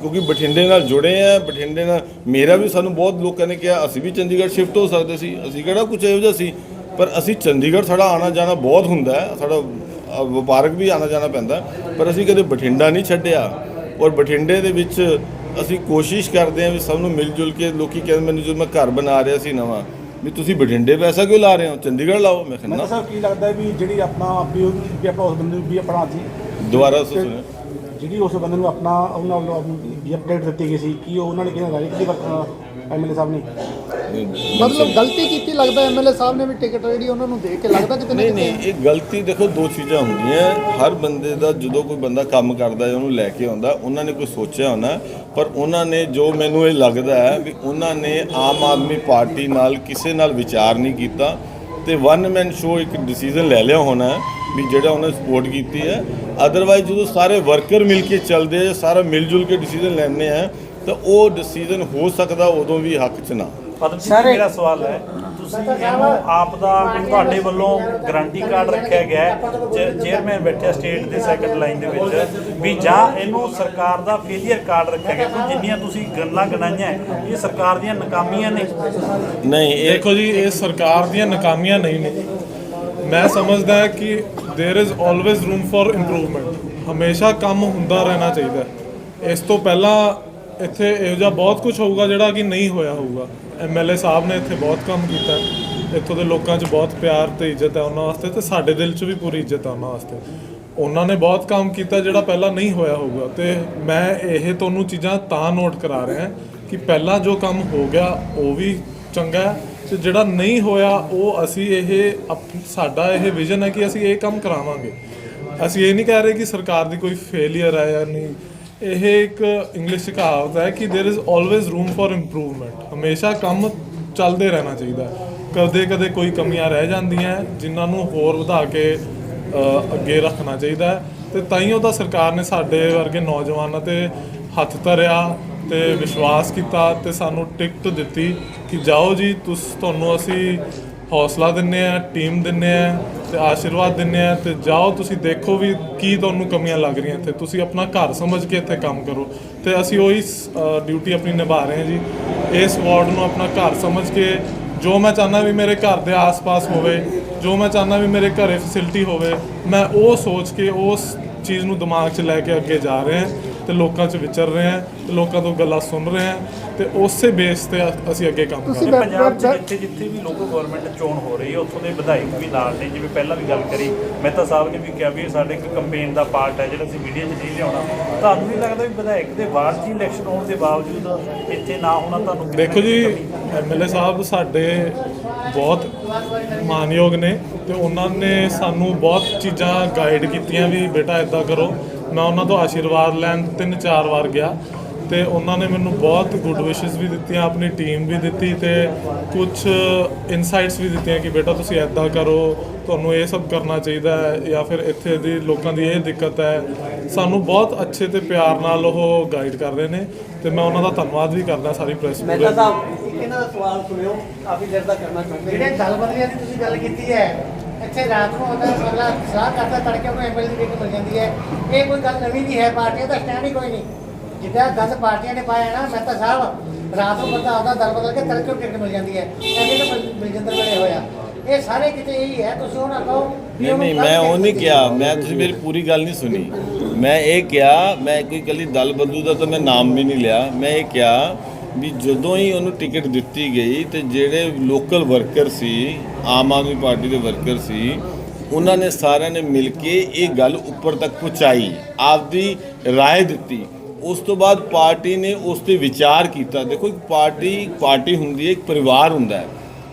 ਕਿਉਂਕਿ ਬਠਿੰਡੇ ਨਾਲ ਜੁੜੇ ਆ ਬਠਿੰਡੇ ਨਾਲ ਮੇਰਾ ਵੀ ਸਾਨੂੰ ਬਹੁਤ ਲੋਕਾਂ ਨੇ ਕਿਹਾ, ਅਸੀਂ ਵੀ ਚੰਡੀਗੜ੍ਹ ਸ਼ਿਫਟ ਹੋ ਸਕਦੇ ਸੀ, ਅਸੀਂ ਕਿਹੜਾ ਕੁਝ ਇਹੋ ਜਿਹਾ ਸੀ, ਪਰ ਅਸੀਂ ਚੰਡੀਗੜ੍ਹ ਸਾਡਾ ਆਣਾ ਜਾਣਾ ਬਹੁਤ ਹੁੰਦਾ ਹੈ, ਸਾਡਾ ਵਪਾਰਕ ਵੀ ਆਣਾ ਜਾਣਾ ਪੈਂਦਾ ਪਰ ਅਸੀਂ ਕਦੇ ਬਠਿੰਡਾ ਨਹੀਂ ਛੱਡਿਆ। ਔਰ ਬਠਿੰਡੇ ਦੇ ਵਿੱਚ ਅਸੀਂ ਕੋਸ਼ਿਸ਼ ਕਰਦੇ ਹਾਂ ਵੀ ਸਭ ਨੂੰ ਮਿਲ ਜੁਲ ਕੇ ਲੋਕੀ ਕਹਿੰਦੇ ਮੈਨੂੰ ਜਦੋਂ ਮੈਂ ਘਰ ਬਣਾ ਰਿਹਾ ਸੀ ਨਵਾਂ ਵੀ ਤੁਸੀਂ ਬਠਿੰਡੇ ਪੈਸਾ ਕਿਉਂ ਲਾ ਰਹੇ ਹੋ? ਚੰਡੀਗੜ੍ਹ ਲਾਓ। ਮੈਂ ਕਹਿੰਦਾ ਸਾਹਿਬ ਕੀ ਲੱਗਦਾ ਹੈ ਵੀ ਜਿਹੜੀ ਆਪਣਾ ਉਹ- ਵੀ ਆਪਾਂ ਉਸ ਬੰਦੇ ਨੂੰ ਵੀ ਆਪਣਾ ਸੀ? ਦੁਬਾਰਾ ਸੁਣੋ ਜਿਹੜੀ ਉਸ ਬੰਦੇ ਨੂੰ ਆਪਣਾ ਉਹਨਾਂ ਵੱਲੋਂ ਵੀ ਅਪਡੇਟ ਦਿੱਤੀ ਗਈ ਸੀ ਕੀ ਉਹ ਉਹਨਾਂ ਨੇ ਕਿਹਾ ਰਾਜੀ ਕਿਸੇ ਐਮਐਲਏ ਸਾਹਿਬ ਨੇ। ਮਤਲਬ ਗਲਤੀ ਕੀਤੀ ਲੱਗਦਾ ਐਮਐਲਏ ਸਾਹਿਬ ਨੇ ਵੀ ਟਿਕਟ ਜਿਹੜੀ ਉਹਨਾਂ ਨੂੰ ਦੇ ਕੇ ਲੱਗਦਾ ਕਿਤੇ ਨਾ ਨਹੀਂ ਕਿਤੇ? ਨਹੀਂ ਇਹ ਗਲਤੀ ਦੇਖੋ ਦੋ ਚੀਜ਼ਾਂ ਹੁੰਦੀਆਂ। ਹਰ ਬੰਦੇ ਦਾ ਜਦੋਂ ਕੋਈ ਬੰਦਾ ਕੰਮ ਕਰਦਾ ਹੈ ਉਹਨੂੰ ਲੈ ਕੇ ਆਉਂਦਾ ਉਹਨਾਂ ਨੇ ਕੋਈ ਸੋਚਿਆ ਹੋਣਾ ਪਰ ਉਹਨਾਂ ਨੇ ਜੋ ਮੈਨੂੰ ਇਹ ਲੱਗਦਾ ਹੈ ਵੀ ਉਹਨਾਂ ਨੇ ਆਮ ਆਦਮੀ ਪਾਰਟੀ ਨਾਲ ਕਿਸੇ ਨਾਲ ਵਿਚਾਰ ਨਹੀਂ ਕੀਤਾ ਤੇ ਵਨ ਮੈਨ ਸ਼ੋ ਇੱਕ ਡਿਸੀਜਨ ਲੈ ਲਿਆ ਹੋਣਾ ਹੈ ਵੀ ਜਿਹੜਾ ਉਹਨਾਂ ਸਪੋਰਟ ਕੀਤੀ ਹੈ। ਅਦਰਵਾਈਜ਼ ਜਦੋਂ ਸਾਰੇ ਵਰਕਰ ਮਿਲ ਕੇ ਚੱਲਦੇ ਆ ਸਾਰਾ ਮਿਲ ਜੁਲ ਕੇ ਡਿਸੀਜਨ ਲੈਂਦੇ ਆ ਤਾਂ ਉਹ ਡਿਸੀਜਨ ਹੋ ਸਕਦਾ ਉਦੋਂ ਵੀ ਹੱਕ 'ਚ ਨਾ। ਪਦਮ ਸਿੰਘ ਜੀ ਮੇਰਾ ਸਵਾਲ ਹੈ ਤੁਸੀਂ ਇਹਨੂੰ ਆਪ ਦਾ ਤੁਹਾਡੇ ਵੱਲੋਂ ਗਰੰਟੀ ਕਾਰਡ ਰੱਖਿਆ ਗਿਆ ਹੈ ਚੇਅਰਮੈਨ ਬੈਠਿਆ ਸਟੇਟ ਦੇ ਸੈਕੰਡ ਲਾਈਨ ਦੇ ਵਿੱਚ ਵੀ ਜਾਂ ਇਹਨੂੰ ਸਰਕਾਰ ਦਾ ਫੇਲੀਅਰ ਕਾਰਡ ਰੱਖਿਆ ਗਿਆ ਕਿ ਜਿੰਨੀਆਂ ਤੁਸੀਂ ਗੱਲਾਂ ਗਣਾਈਆਂ ਇਹ ਸਰਕਾਰ ਦੀਆਂ ਨਾਕਾਮੀਆਂ ਨੇ? ਨਹੀਂ ਇਹ ਦੇਖੋ ਜੀ ਇਹ ਸਰਕਾਰ ਦੀਆਂ ਨਾਕਾਮੀਆਂ ਨਹੀਂ ਨੇ। ਮੈਂ ਸਮਝਦਾ ਕਿ there is always room for improvement ਹਮੇਸ਼ਾ ਕੰਮ ਹੁੰਦਾ ਰਹਿਣਾ ਚਾਹੀਦਾ ਇਸ ਤੋਂ ਪਹਿਲਾਂ ਇੱਥੇ ਇਹੋ ਜਿਹਾ ਬਹੁਤ ਕੁਝ ਹੋਊਗਾ ਜਿਹੜਾ ਕਿ ਨਹੀਂ ਹੋਇਆ ਹੋਊਗਾ। ਐਮਐਲਏ ਸਾਹਿਬ ਨੇ ਇੱਥੇ ਬਹੁਤ ਕੰਮ ਕੀਤਾ। ਇੱਥੋਂ ਦੇ ਲੋਕਾਂ 'ਚ ਬਹੁਤ ਪਿਆਰ ਤੇ ਇੱਜ਼ਤ ਹੈ ਉਹਨਾਂ ਵਾਸਤੇ ਤੇ ਸਾਡੇ ਦਿਲ 'ਚ ਵੀ ਪੂਰੀ ਇੱਜ਼ਤ ਹੈ ਉਹਨਾਂ ਵਾਸਤੇ। ਉਹਨਾਂ ਨੇ ਬਹੁਤ ਕੰਮ ਕੀਤਾ ਜਿਹੜਾ ਪਹਿਲਾਂ ਨਹੀਂ ਹੋਇਆ ਹੋਊਗਾ ਤੇ ਮੈਂ ਇਹ ਤੁਹਾਨੂੰ ਚੀਜ਼ਾਂ ਤਾਂ ਨੋਟ ਕਰਾ ਰਿਹਾ ਕਿ ਪਹਿਲਾਂ ਜੋ ਕੰਮ ਹੋ ਗਿਆ ਉਹ ਵੀ ਚੰਗਾ ਹੈ ਤੇ ਜਿਹੜਾ ਨਹੀਂ ਹੋਇਆ ਉਹ ਅਸੀਂ ਇਹ ਸਾਡਾ ਇਹ ਵਿਜ਼ਨ ਹੈ ਕਿ ਅਸੀਂ ਇਹ ਕੰਮ ਕਰਾਵਾਂਗੇ। ਅਸੀਂ ਇਹ ਨਹੀਂ ਕਹਿ ਰਹੇ ਕਿ ਸਰਕਾਰ ਦੀ ਕੋਈ ਫੇਲਿਅਰ ਹੈ ਜਾਂ ਨਹੀਂ। ਇਹ ਇੱਕ ਇੰਗਲਿਸ਼ ਕਹਾਵਤ ਹੈ ਕਿ there is always room for improvement ਹਮੇਸ਼ਾ ਕੰਮ ਚੱਲਦੇ ਰਹਿਣਾ ਚਾਹੀਦਾ ਕਦੇ ਕਦੇ ਕੋਈ ਕਮੀਆਂ ਰਹਿ ਜਾਂਦੀਆਂ ਜਿਨ੍ਹਾਂ ਨੂੰ ਹੋਰ ਵਧਾ ਕੇ ਅੱਗੇ ਰੱਖਣਾ ਚਾਹੀਦਾ ਤੇ ਉਹ ਤਾਂ ਸਰਕਾਰ ਨੇ ਸਾਡੇ ਵਰਗੇ ਨੌਜਵਾਨਾਂ ਤੇ ਹੱਥ ਧਰਿਆ ਤੇ ਵਿਸ਼ਵਾਸ ਕੀਤਾ ਤੇ ਸਾਨੂੰ ਟਿਕਟ ਦਿੱਤੀ ਕਿ ਜਾਓ ਜੀ, ਤੁਸ, ਤੁਹਾਨੂੰ ਅਸੀਂ ਹੌਸਲਾ ਦਿੰਨੇ ਆ, ਟੀਮ ਦਿੰਨੇ ਆ। ਤੇ ਆਸ਼ੀਰਵਾਦ ਦਿੰਨੇ ਆ ਤੇ ਜਾਓ ਤੁਸੀਂ ਦੇਖੋ ਵੀ ਕੀ ਤੁਹਾਨੂੰ ਕਮੀਆਂ ਲੱਗ ਰਹੀਆਂ ਇੱਥੇ। ਤੁਸੀਂ ਆਪਣਾ ਘਰ ਸਮਝ ਕੇ ਇੱਥੇ ਕੰਮ ਕਰੋ। ਤੇ ਅਸੀਂ ਉਹੀ ਡਿਊਟੀ ਆਪਣੀ ਨਿਭਾ ਰਹੇ ਹਾਂ ਜੀ। ਇਸ ਵਾਰਡ ਨੂੰ ਆਪਣਾ ਘਰ ਸਮਝ ਕੇ ਜੋ ਮੈਂ ਚਾਹੁੰਦਾ ਵੀ ਮੇਰੇ ਘਰ ਦੇ ਆਸ-ਪਾਸ ਹੋਵੇ, ਜੋ ਮੈਂ ਚਾਹੁੰਦਾ ਵੀ ਮੇਰੇ ਘਰੇ ਫੈਸਿਲਿਟੀ ਹੋਵੇ, ਮੈਂ ਉਹ ਸੋਚ ਕੇ ਉਸ ਚੀਜ਼ ਨੂੰ ਦਿਮਾਗ 'ਚ ਲੈ ਕੇ ਅੱਗੇ ਜਾ ਰਹੇ ਹਾਂ। ਤੇ ਲੋਕਾਂ 'ਚ ਵਿਚਰ ਰਹੇ ਹਾਂ ਤੇ ਲੋਕਾਂ ਤੋਂ ਗੱਲਾਂ ਸੁਣ ਰਹੇ ਹਾਂ ਤੇ ਉਸੇ ਬੇਸ ਤੇ ਅਸੀਂ ਅੱਗੇ ਕੰਮ ਕਰ ਰਹੇ ਹਾਂ ਪੰਜਾਬ 'ਚ ਜਿੱਥੇ ਜਿੱਥੇ ਵੀ ਲੋਕਲ ਗਵਰਨਮੈਂਟ ਚੋਣ ਹੋ ਰਹੀ ਹੈ ਉੱਥੋਂ ਦੇ ਵਿਧਾਇਕ ਵੀ ਨਾਲ ਨੇ ਜਿਵੇਂ ਪਹਿਲਾਂ ਵੀ ਗੱਲ ਕਰੀ ਮਹਿਤਾ ਸਾਹਿਬ ਨੇ ਵੀ ਕਿਹਾ ਵੀ ਇਹ ਸਾਡੇ ਇੱਕ ਕੰਪੇਨ ਦਾ ਪਾਰਟ ਹੈ ਜਿਹੜਾ ਅਸੀਂ ਮੀਡੀਆ 'ਚ ਨਹੀਂ ਲਿਆਉਣਾ। ਤੁਹਾਨੂੰ ਨਹੀਂ ਲੱਗਦਾ ਵੀ ਵਿਧਾਇਕ ਦੇ ਵਾਰਡ 'ਚ ਇਲੈਕਸ਼ਨ ਹੋਣ ਦੇ ਬਾਵਜੂਦ ਇੱਥੇ ਨਾ ਹੋਣਾ ਤੁਹਾਨੂੰ ਦੇਖੋ ਜੀ ਐਮਐਲਏ ਸਾਹਿਬ ਸਾਡੇ ਬਹੁਤ ਮਾਨਯੋਗ ਨੇ ਤੇ ਉਹਨਾਂ ਨੇ ਸਾਨੂੰ ਬਹੁਤ ਚੀਜ਼ਾਂ ਗਾਈਡ ਕੀਤੀਆਂ ਵੀ ਬੇਟਾ ਇਦਾਂ ਕਰੋ। ਮੈਂ ਉਹਨਾਂ ਤੋਂ ਆਸ਼ੀਰਵਾਦ ਲੈਣ ਤਿੰਨ ਚਾਰ ਵਾਰ ਗਿਆ ਤੇ ਉਹਨਾਂ ਨੇ ਮੈਨੂੰ ਬਹੁਤ ਗੁੱਡ ਵਿਸ਼ੇਸ ਵੀ ਦਿੱਤੀਆਂ ਆਪਣੀ ਟੀਮ ਵੀ ਦਿੱਤੀ ਤੇ ਕੁਝ ਇਨਸਾਈਟਸ ਵੀ ਦਿੱਤੀਆਂ ਕਿ ਬੇਟਾ ਤੁਸੀਂ ਐਦਾਂ ਕਰੋ ਤੁਹਾਨੂੰ ਇਹ ਸਭ ਕਰਨਾ ਚਾਹੀਦਾ ਹੈ ਜਾਂ ਫਿਰ ਇੱਥੇ ਦੀ ਲੋਕਾਂ ਦੀ ਇਹ ਦਿੱਕਤ ਹੈ। ਸਾਨੂੰ ਬਹੁਤ ਅੱਛੇ ਤੇ ਪਿਆਰ ਨਾਲ ਉਹ ਗਾਈਡ ਕਰ ਰਹੇ ਨੇ ਤੇ ਮੈਂ ਉਹਨਾਂ ਦਾ ਧੰਨਵਾਦ ਵੀ ਕਰਦਾ ਸਾਰੀ ਪ੍ਰੈਸ ਮਹਿਤਾ ਸਾਹਿਬ ਇਹਨਾਂ ਦਾ ਸਵਾਲ ਸੁਣਿਓ ਕਾਫੀ ਦੇਰ ਦਾ ਕਰਨਾ ਚਾਹੁੰਦੇ ਜਿਹੜੇ ਨੇ ਦਲ ਬਦਲੀਆਂ ਦੀ ਤੁਸੀਂ ਗੱਲ ਕੀਤੀ ਹੈ ਇੱਥੇ ਰਾਤ ਨੂੰ ਆਉਂਦਾ ਅਗਲਾ ਸਲਾਹ ਕਰਦਾ ਤੜਕੇ ਨੂੰ ਐਮਐਲਏ ਦੀ ਟਿਕਟ ਮਿਲ ਜਾਂਦੀ ਹੈ। ਇਹ ਕੋਈ ਗੱਲ ਨਵੀਂ ਨਹੀਂ ਹੈ ਪਾਰਟੀਆਂ ਦਾ ਸਟੈਂਡ ਹੀ ਕੋਈ ਨਹੀਂ। ਜਿੱਦਾਂ ਗੰਦ ਪਾਰਟੀਆਂ ਨੇ ਪਾਇਆ ਨਾ ਮਹਿਤਾ ਸਾਹਿਬ ਰਾਤ ਨੂੰ ਬੰਦਾ ਆਉਂਦਾ ਦਲ ਬਦਲ ਕੇ ਤੜਕੇ ਟਿਕਟ ਮਿਲ ਜਾਂਦੀ ਹੈ। ਐਵੇਂ ਤਾਂ ਬਲ- ਬਲਜਿੰਦਰ ਵੇਲੇ ਹੋਇਆ। ਇਹ ਸਾਰੇ ਕਿਤੇ ਇਹੀ ਹੈ ਤੁਸੀਂ ਉਹਨਾਂ ਕਹੋ ਨਹੀਂ ਉਹਨੂੰ ਨਹੀਂ ਮੈਂ ਉਹ ਨਹੀਂ ਕਿਹਾ। ਮੈਂ ਤੁਸੀਂ ਮੇਰੀ ਪੂਰੀ ਗੱਲ ਨਹੀਂ ਸੁਣੀ। ਮੈਂ ਇਹ ਕਿਹਾ ਮੈਂ ਕੋਈ ਕੱਲੀ ਦਲ ਬੰਦੂ ਦਾ ਤਾਂ ਮੈਂ ਨਾਮ ਵੀ ਨਹੀਂ ਲਿਆ। ਮੈਂ ਇਹ ਕਿਹਾ ਵੀ ਜਦੋਂ ਹੀ ਉਹਨੂੰ ਟਿਕਟ ਦਿੱਤੀ ਗਈ ਤੇ ਜਿਹੜੇ ਲੋਕਲ ਵਰਕਰ ਸੀ ਆਮ ਆਦਮੀ ਪਾਰਟੀ ਦੇ ਵਰਕਰ ਸੀ ਉਹਨਾਂ ਨੇ ਸਾਰਿਆਂ ਨੇ ਮਿਲ ਕੇ ਇਹ ਗੱਲ ਉੱਪਰ ਤੱਕ ਪਹੁੰਚਾਈ ਆਪਦੀ رائے ਦਿੱਤੀ ਉਸ ਤੋਂ ਬਾਅਦ ਪਾਰਟੀ ਨੇ ਉਸ ਤੇ ਵਿਚਾਰ ਕੀਤਾ ਦੇਖੋ ਇੱਕ ਪਾਰਟੀ ਪਾਰਟੀ ਹੁੰਦੀ ਹੈ ਇੱਕ ਪਰਿਵਾਰ ਹੁੰਦਾ ਹੈ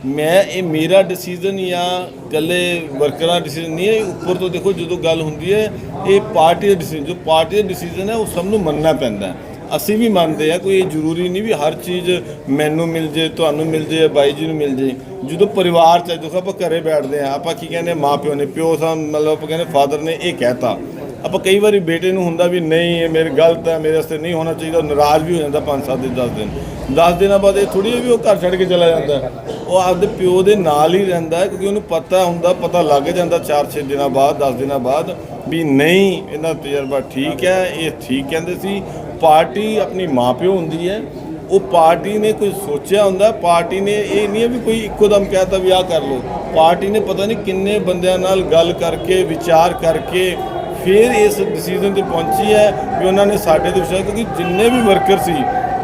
ਮੈਂ ਇਹ ਮੇਰਾ ਡਿਸੀਜਨ ਜਾਂ ਇਕੱਲੇ ਵਰਕਰਾਂ ਦਾ ਡਿਸੀਜਨ ਨਹੀਂ ਹੈ ਇਹ ਉੱਪਰ ਤੋਂ ਦੇਖੋ ਜਦੋਂ ਗੱਲ ਹੁੰਦੀ ਹੈ ਇਹ ਪਾਰਟੀ ਦਾ ਡਿਸੀਜਨ ਜੋ ਪਾਰਟੀ ਦਾ ਡਿਸੀਜਨ ਹੈ ਉਹ ਸਭ ਨੂੰ ਮੰਨਣਾ ਪੈਂਦਾ ਹੈ। ਅਸੀਂ ਵੀ ਮੰਨਦੇ ਆ, ਕੋਈ ਇਹ ਜ਼ਰੂਰੀ ਨਹੀਂ ਵੀ ਹਰ ਚੀਜ਼ ਮੈਨੂੰ ਮਿਲ ਜੇ, ਤੁਹਾਨੂੰ ਮਿਲ ਜੇ ਬਾਈ ਜੀ ਨੂੰ ਮਿਲ ਜੇ। ਜਦੋਂ ਪਰਿਵਾਰ ਚ ਦੇਖੋ ਆਪਾਂ ਘਰੇ ਬੈਠਦੇ ਆ, ਆਪਾਂ ਕੀ ਕਹਿੰਦੇ ਮਾਂ ਪਿਓ ਨੇ, ਪਿਓ ਸਾਹਿਬ, ਮਤਲਬ ਆਪਾਂ ਕਹਿੰਦੇ ਫਾਦਰ ਨੇ ਇਹ ਕਹਿਤਾ। ਆਪਾਂ ਕਈ ਵਾਰੀ ਬੇਟੇ ਨੂੰ ਹੁੰਦਾ ਵੀ ਨਹੀਂ, ਇਹ ਮੇਰੇ ਗਲਤ ਹੈ ਮੇਰੇ ਵਾਸਤੇ ਨਹੀਂ ਹੋਣਾ ਚਾਹੀਦਾ, ਉਹ ਨਾਰਾਜ਼ ਵੀ ਹੋ ਜਾਂਦਾ 5-7 ਦਿਨ 10 ਦਿਨ। 10 ਦਿਨਾਂ ਬਾਅਦ ਇਹ ਥੋੜੀ ਵੀ ਉਹ ਘਰ ਛੱਡ ਕੇ ਚਲਾ ਜਾਂਦਾ। ਉਹ ਆਪਦੇ ਪਿਓ ਦੇ ਨਾਲ ਹੀ ਰਹਿੰਦਾ ਕਿਉਂਕਿ ਉਹਨੂੰ ਪਤਾ ਹੁੰਦਾ, ਪਤਾ ਲੱਗ ਜਾਂਦਾ 4-6 ਦਿਨਾਂ ਬਾਅਦ 10 ਦਿਨਾਂ ਬਾਅਦ ਵੀ ਨਹੀਂ, ਇਹਦਾ ਤਜਰਬਾ ਠੀਕ ਹੈ, ਇਹ ਠੀਕ ਕਹਿੰਦੇ ਸੀ। ਪਾਰਟੀ ਆਪਣੀ ਮਾਂ ਪਿਓ ਹੁੰਦੀ ਹੈ, ਉਹ ਪਾਰਟੀ ਨੇ ਕੋਈ ਸੋਚਿਆ ਹੁੰਦਾ, ਪਾਰਟੀ ਨੇ ਇਹ ਨਹੀਂ ਹੈ ਵੀ ਕੋਈ ਇੱਕੋ ਦਮ ਕਹਿਤਾ ਵੀ ਆਹ ਕਰ ਲਓ। ਪਾਰਟੀ ਨੇ ਪਤਾ ਨਹੀਂ ਕਿੰਨੇ ਬੰਦਿਆਂ ਨਾਲ ਗੱਲ ਕਰਕੇ, ਵਿਚਾਰ ਕਰਕੇ ਫਿਰ ਇਸ ਡਿਸੀਜਨ ਤੇ ਪਹੁੰਚੀ ਹੈ ਵੀ ਉਹਨਾਂ ਨੇ ਸਾਡੇ ਦੇ ਵਿਸ਼ਾ ਕਿਉਂਕਿ ਜਿੰਨੇ ਵੀ ਵਰਕਰ ਸੀ,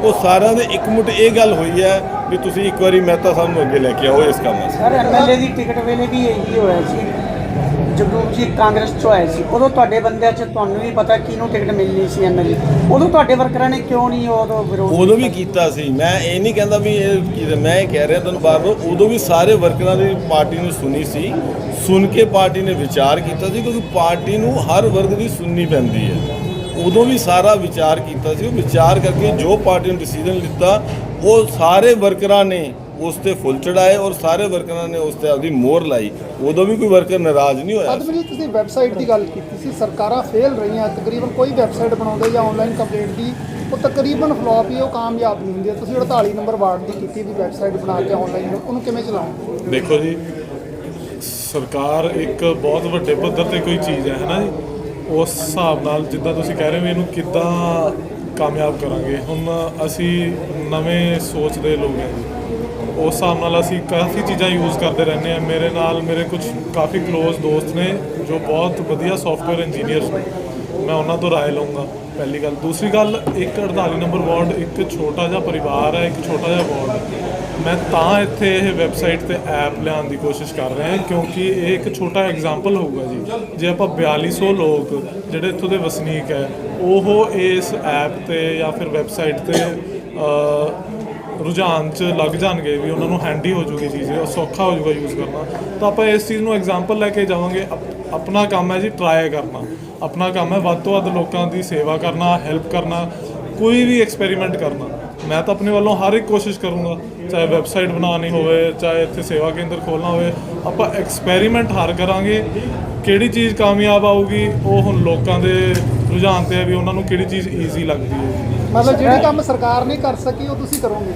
ਉਹ ਸਾਰਿਆਂ ਦੇ ਇਕਮੁੱਠ ਇਹ ਗੱਲ ਹੋਈ ਹੈ ਵੀ ਤੁਸੀਂ ਇੱਕ ਵਾਰੀ ਮਹਿਤਾ ਸਾਹਿਬ ਨੂੰ ਅੱਗੇ ਲੈ ਕੇ ਆਓ ਇਸ ਕੰਮ ਵਾਸਤੇ। ਸਰ ਐਮਐਲਏ ਦੀ ਟਿਕਟ ਵੇਲੇ ਵੀ ਇਹੀ ਹੋਇਆ ਸੀ। ਜਗਰੂਪ ਜੀ ਕਾਂਗਰਸ ਚੋਂ ਆਏ ਸੀ, ਉਦੋਂ ਤੁਹਾਡੇ ਬੰਦਿਆਂ 'ਚ ਤੁਹਾਨੂੰ ਵੀ ਪਤਾ ਕਿਹਨੂੰ ਟਿਕਟ ਮਿਲਣੀ ਸੀ ਐਮਐਲਏ ਉਦੋਂ ਤੁਹਾਡੇ ਵਰਕਰਾਂ ਨੇ ਕਿਉਂ ਨਹੀਂ ਉਦੋਂ ਵਿਰੋਧ ਉਦੋਂ ਵੀ ਕੀਤਾ ਸੀ। ਮੈਂ ਇਹ ਨਹੀਂ ਕਹਿੰਦਾ ਵੀ ਇਹ ਮੈਂ ਇਹ ਕਹਿ ਰਿਹਾ ਤੁਹਾਨੂੰ ਬਾਰ-ਬਾਰ ਉਦੋਂ ਵੀ ਸਾਰੇ ਵਰਕਰਾਂ ਦੀ ਪਾਰਟੀ ਨੂੰ ਸੁਣੀ ਸੀ, ਸੁਣ ਕੇ ਪਾਰਟੀ ਨੇ ਵਿਚਾਰ ਕੀਤਾ ਸੀ, ਕਿਉਂਕਿ ਪਾਰਟੀ ਨੂੰ ਹਰ ਵਰਗ ਦੀ ਸੁਣਨੀ ਪੈਂਦੀ ਹੈ। ਉਦੋਂ ਵੀ ਸਾਰਾ ਵਿਚਾਰ ਕੀਤਾ ਸੀ, ਉਹ ਵਿਚਾਰ ਕਰਕੇ ਜੋ ਪਾਰਟੀ ਨੇ ਡਿਸੀਜਨ ਲਿੱਤਾ, ਉਹ ਸਾਰੇ ਵਰਕਰਾਂ ਨੇ ਉਸ ਤੇ ਫੁੱਲ ਚੜਾਏ ਔਰ ਸਾਰੇ ਵਰਕਰਾਂ ਨੇ ਉਸ ਤੇ ਆਪਦੀ ਮੋਹਰ ਲਾਈ। ਉਦੋਂ ਵੀ ਕੋਈ ਵਰਕਰ ਨਾਰਾਜ਼ ਨਹੀਂ ਹੋਇਆ। ਪਦਮ ਜੀ ਤੁਸੀਂ ਵੈਬਸਾਈਟ ਦੀ ਗੱਲ ਕੀਤੀ ਸੀ ਸਰਕਾਰਾਂ ਫੇਲ ਰਹੀਆਂ ਤਕਰੀਬਨ ਕੋਈ ਵੈਬਸਾਈਟ ਬਣਾਉਂਦੇ ਜਾਂ ਆਨਲਾਈਨ ਕੰਪਲੇਂਟ ਦੀ ਉਹ ਤਕਰੀਬਨ ਫਲॉप ਹੀ ਉਹ ਕਾਮਯਾਬ ਨਹੀਂ ਹੁੰਦੀ। ਤੁਸੀਂ 48 ਨੰਬਰ ਵਾਰਡ ਦੀ ਕੀਤੀ ਵੀ ਵੈਬਸਾਈਟ ਬਣਾ ਕੇ ਆਨਲਾਈਨ ਉਹਨੂੰ ਕਿਵੇਂ ਚਲਾਉਂਗੇ ਦੇਖੋ ਜੀ ਸਰਕਾਰ ਇੱਕ ਬਹੁਤ ਵੱਡੇ ਪੱਧਰ ਤੇ ਕੋਈ ਚੀਜ਼ ਹੈ ਹੈ ਨਾ ਜੀ? ਉਸ ਹਿਸਾਬ ਨਾਲ ਜਿੱਦਾਂ ਤੁਸੀਂ ਕਹਿ ਰਹੇ ਹੋ ਇਹਨੂੰ ਕਿੱਦਾਂ ਕਾਮਯਾਬ ਕਰਾਂਗੇ ਹੁਣ ਅਸੀਂ ਨਵੇਂ ਸੋਚ ਦੇ ਲੋਕ ਹਾਂ ਜੀ। ਉਸ ਹਿਸਾਬ ਨਾਲ ਅਸੀਂ ਕਾਫੀ ਚੀਜ਼ਾਂ ਯੂਜ਼ ਕਰਦੇ ਰਹਿੰਦੇ ਆ ਮੇਰੇ ਨਾਲ ਮੇਰੇ ਕੁਝ ਕਾਫੀ ক্লোਜ਼ ਦੋਸਤ ਨੇ, ਜੋ ਬਹੁਤ ਵਧੀਆ ਸੌਫਟਵੇਅਰ ਇੰਜੀਨੀਅਰਸ ਨੇ। ਮੈਂ ਉਹਨਾਂ ਤੋਂ ਰਾਏ ਲਵਾਂਗਾ ਪਹਿਲੀ ਗੱਲ। ਦੂਸਰੀ ਗੱਲ, ਇੱਕ 48 ਨੰਬਰ ਵਾਰਡ ਇੱਕ ਛੋਟਾ ਜਿਹਾ ਪਰਿਵਾਰ ਹੈ, ਇੱਕ ਛੋਟਾ ਜਿਹਾ ਵਾਰਡ ਮੈਂ ਤਾਂ ਇੱਥੇ ਇਹ ਵੈਬਸਾਈਟ ਤੇ ਐਪ ਲਿਆਉਣ ਦੀ ਕੋਸ਼ਿਸ਼ ਕਰ ਰਿਹਾ ਹਾਂ, ਕਿਉਂਕਿ ਇਹ ਇੱਕ ਛੋਟਾ ਐਗਜ਼ਾਮਪਲ ਹੋਊਗਾ ਜੀ। ਜੇ ਆਪਾਂ 4200 ਲੋਕ ਜਿਹੜੇ ਇੱਥੋਂ ਦੇ ਵਸਨੀਕ ਹੈ, ਉਹ ਇਸ ਐਪ ਤੇ ਜਾਂ ਫਿਰ ਵੈਬਸਾਈਟ ਤੇ ਰੁਝਾਨ ਚ ਲੱਗ ਜਾਣਗੇ ਵੀ ਉਹਨਾਂ ਨੂੰ ਹੈਂਡੀ ਹੋ ਜੂਗੀ ਚੀਜ਼, ਉਹ ਸੌਖਾ ਹੋ ਜੂਗਾ ਯੂਜ਼ ਕਰਨਾ। ਤਾਂ ਆਪਾਂ ਇਸ ਚੀਜ਼ ਨੂੰ ਐਗਜ਼ਾਮਪਲ ਲੈ ਕੇ ਜਾਵਾਂਗੇ, ਅਪ- ਆਪਣਾ ਕੰਮ ਹੈ ਜੀ ਟਰਾਈ ਕਰਨਾ। ਆਪਣਾ ਕੰਮ ਹੈ ਵੱਧ ਤੋਂ ਵੱਧ ਲੋਕਾਂ ਦੀ ਸੇਵਾ ਕਰਨਾ ਹੈਲਪ ਕਰਨਾ, ਕੋਈ ਵੀ ਐਕਸਪੈਰੀਮੈਂਟ ਕਰਨਾ। ਮੈਂ ਤਾਂ ਆਪਣੇ ਵੱਲੋਂ ਹਰ ਇੱਕ ਕੋਸ਼ਿਸ਼ ਕਰੂੰਗਾ, ਚਾਹੇ ਵੈਬਸਾਈਟ ਬਣਾਉਣੀ ਹੋਵੇ, ਚਾਹੇ ਇੱਥੇ ਸੇਵਾ ਕੇਂਦਰ ਖੋਲਣਾ ਹੋਵੇ, ਆਪਾਂ ਐਕਸਪੈਰੀਮੈਂਟ ਹਰ ਕਰਾਂਗੇ, ਕਿਹੜੀ ਚੀਜ਼ ਕਾਮਯਾਬ ਆਊਗੀ, ਉਹ ਹੁਣ ਲੋਕਾਂ ਦੇ ਰੁਝਾਨ ਤੇ ਹੈ ਵੀ ਉਹਨਾਂ ਨੂੰ ਕਿਹੜੀ ਚੀਜ਼ ਈਜ਼ੀ ਲੱਗਦੀ ਹੈ। ਮਤਲਬ ਜਿਹੜੇ ਕੰਮ ਸਰਕਾਰ ਨਹੀਂ ਕਰ ਸਕੀ, ਉਹ ਤੁਸੀਂ ਕਰੋਗੇ।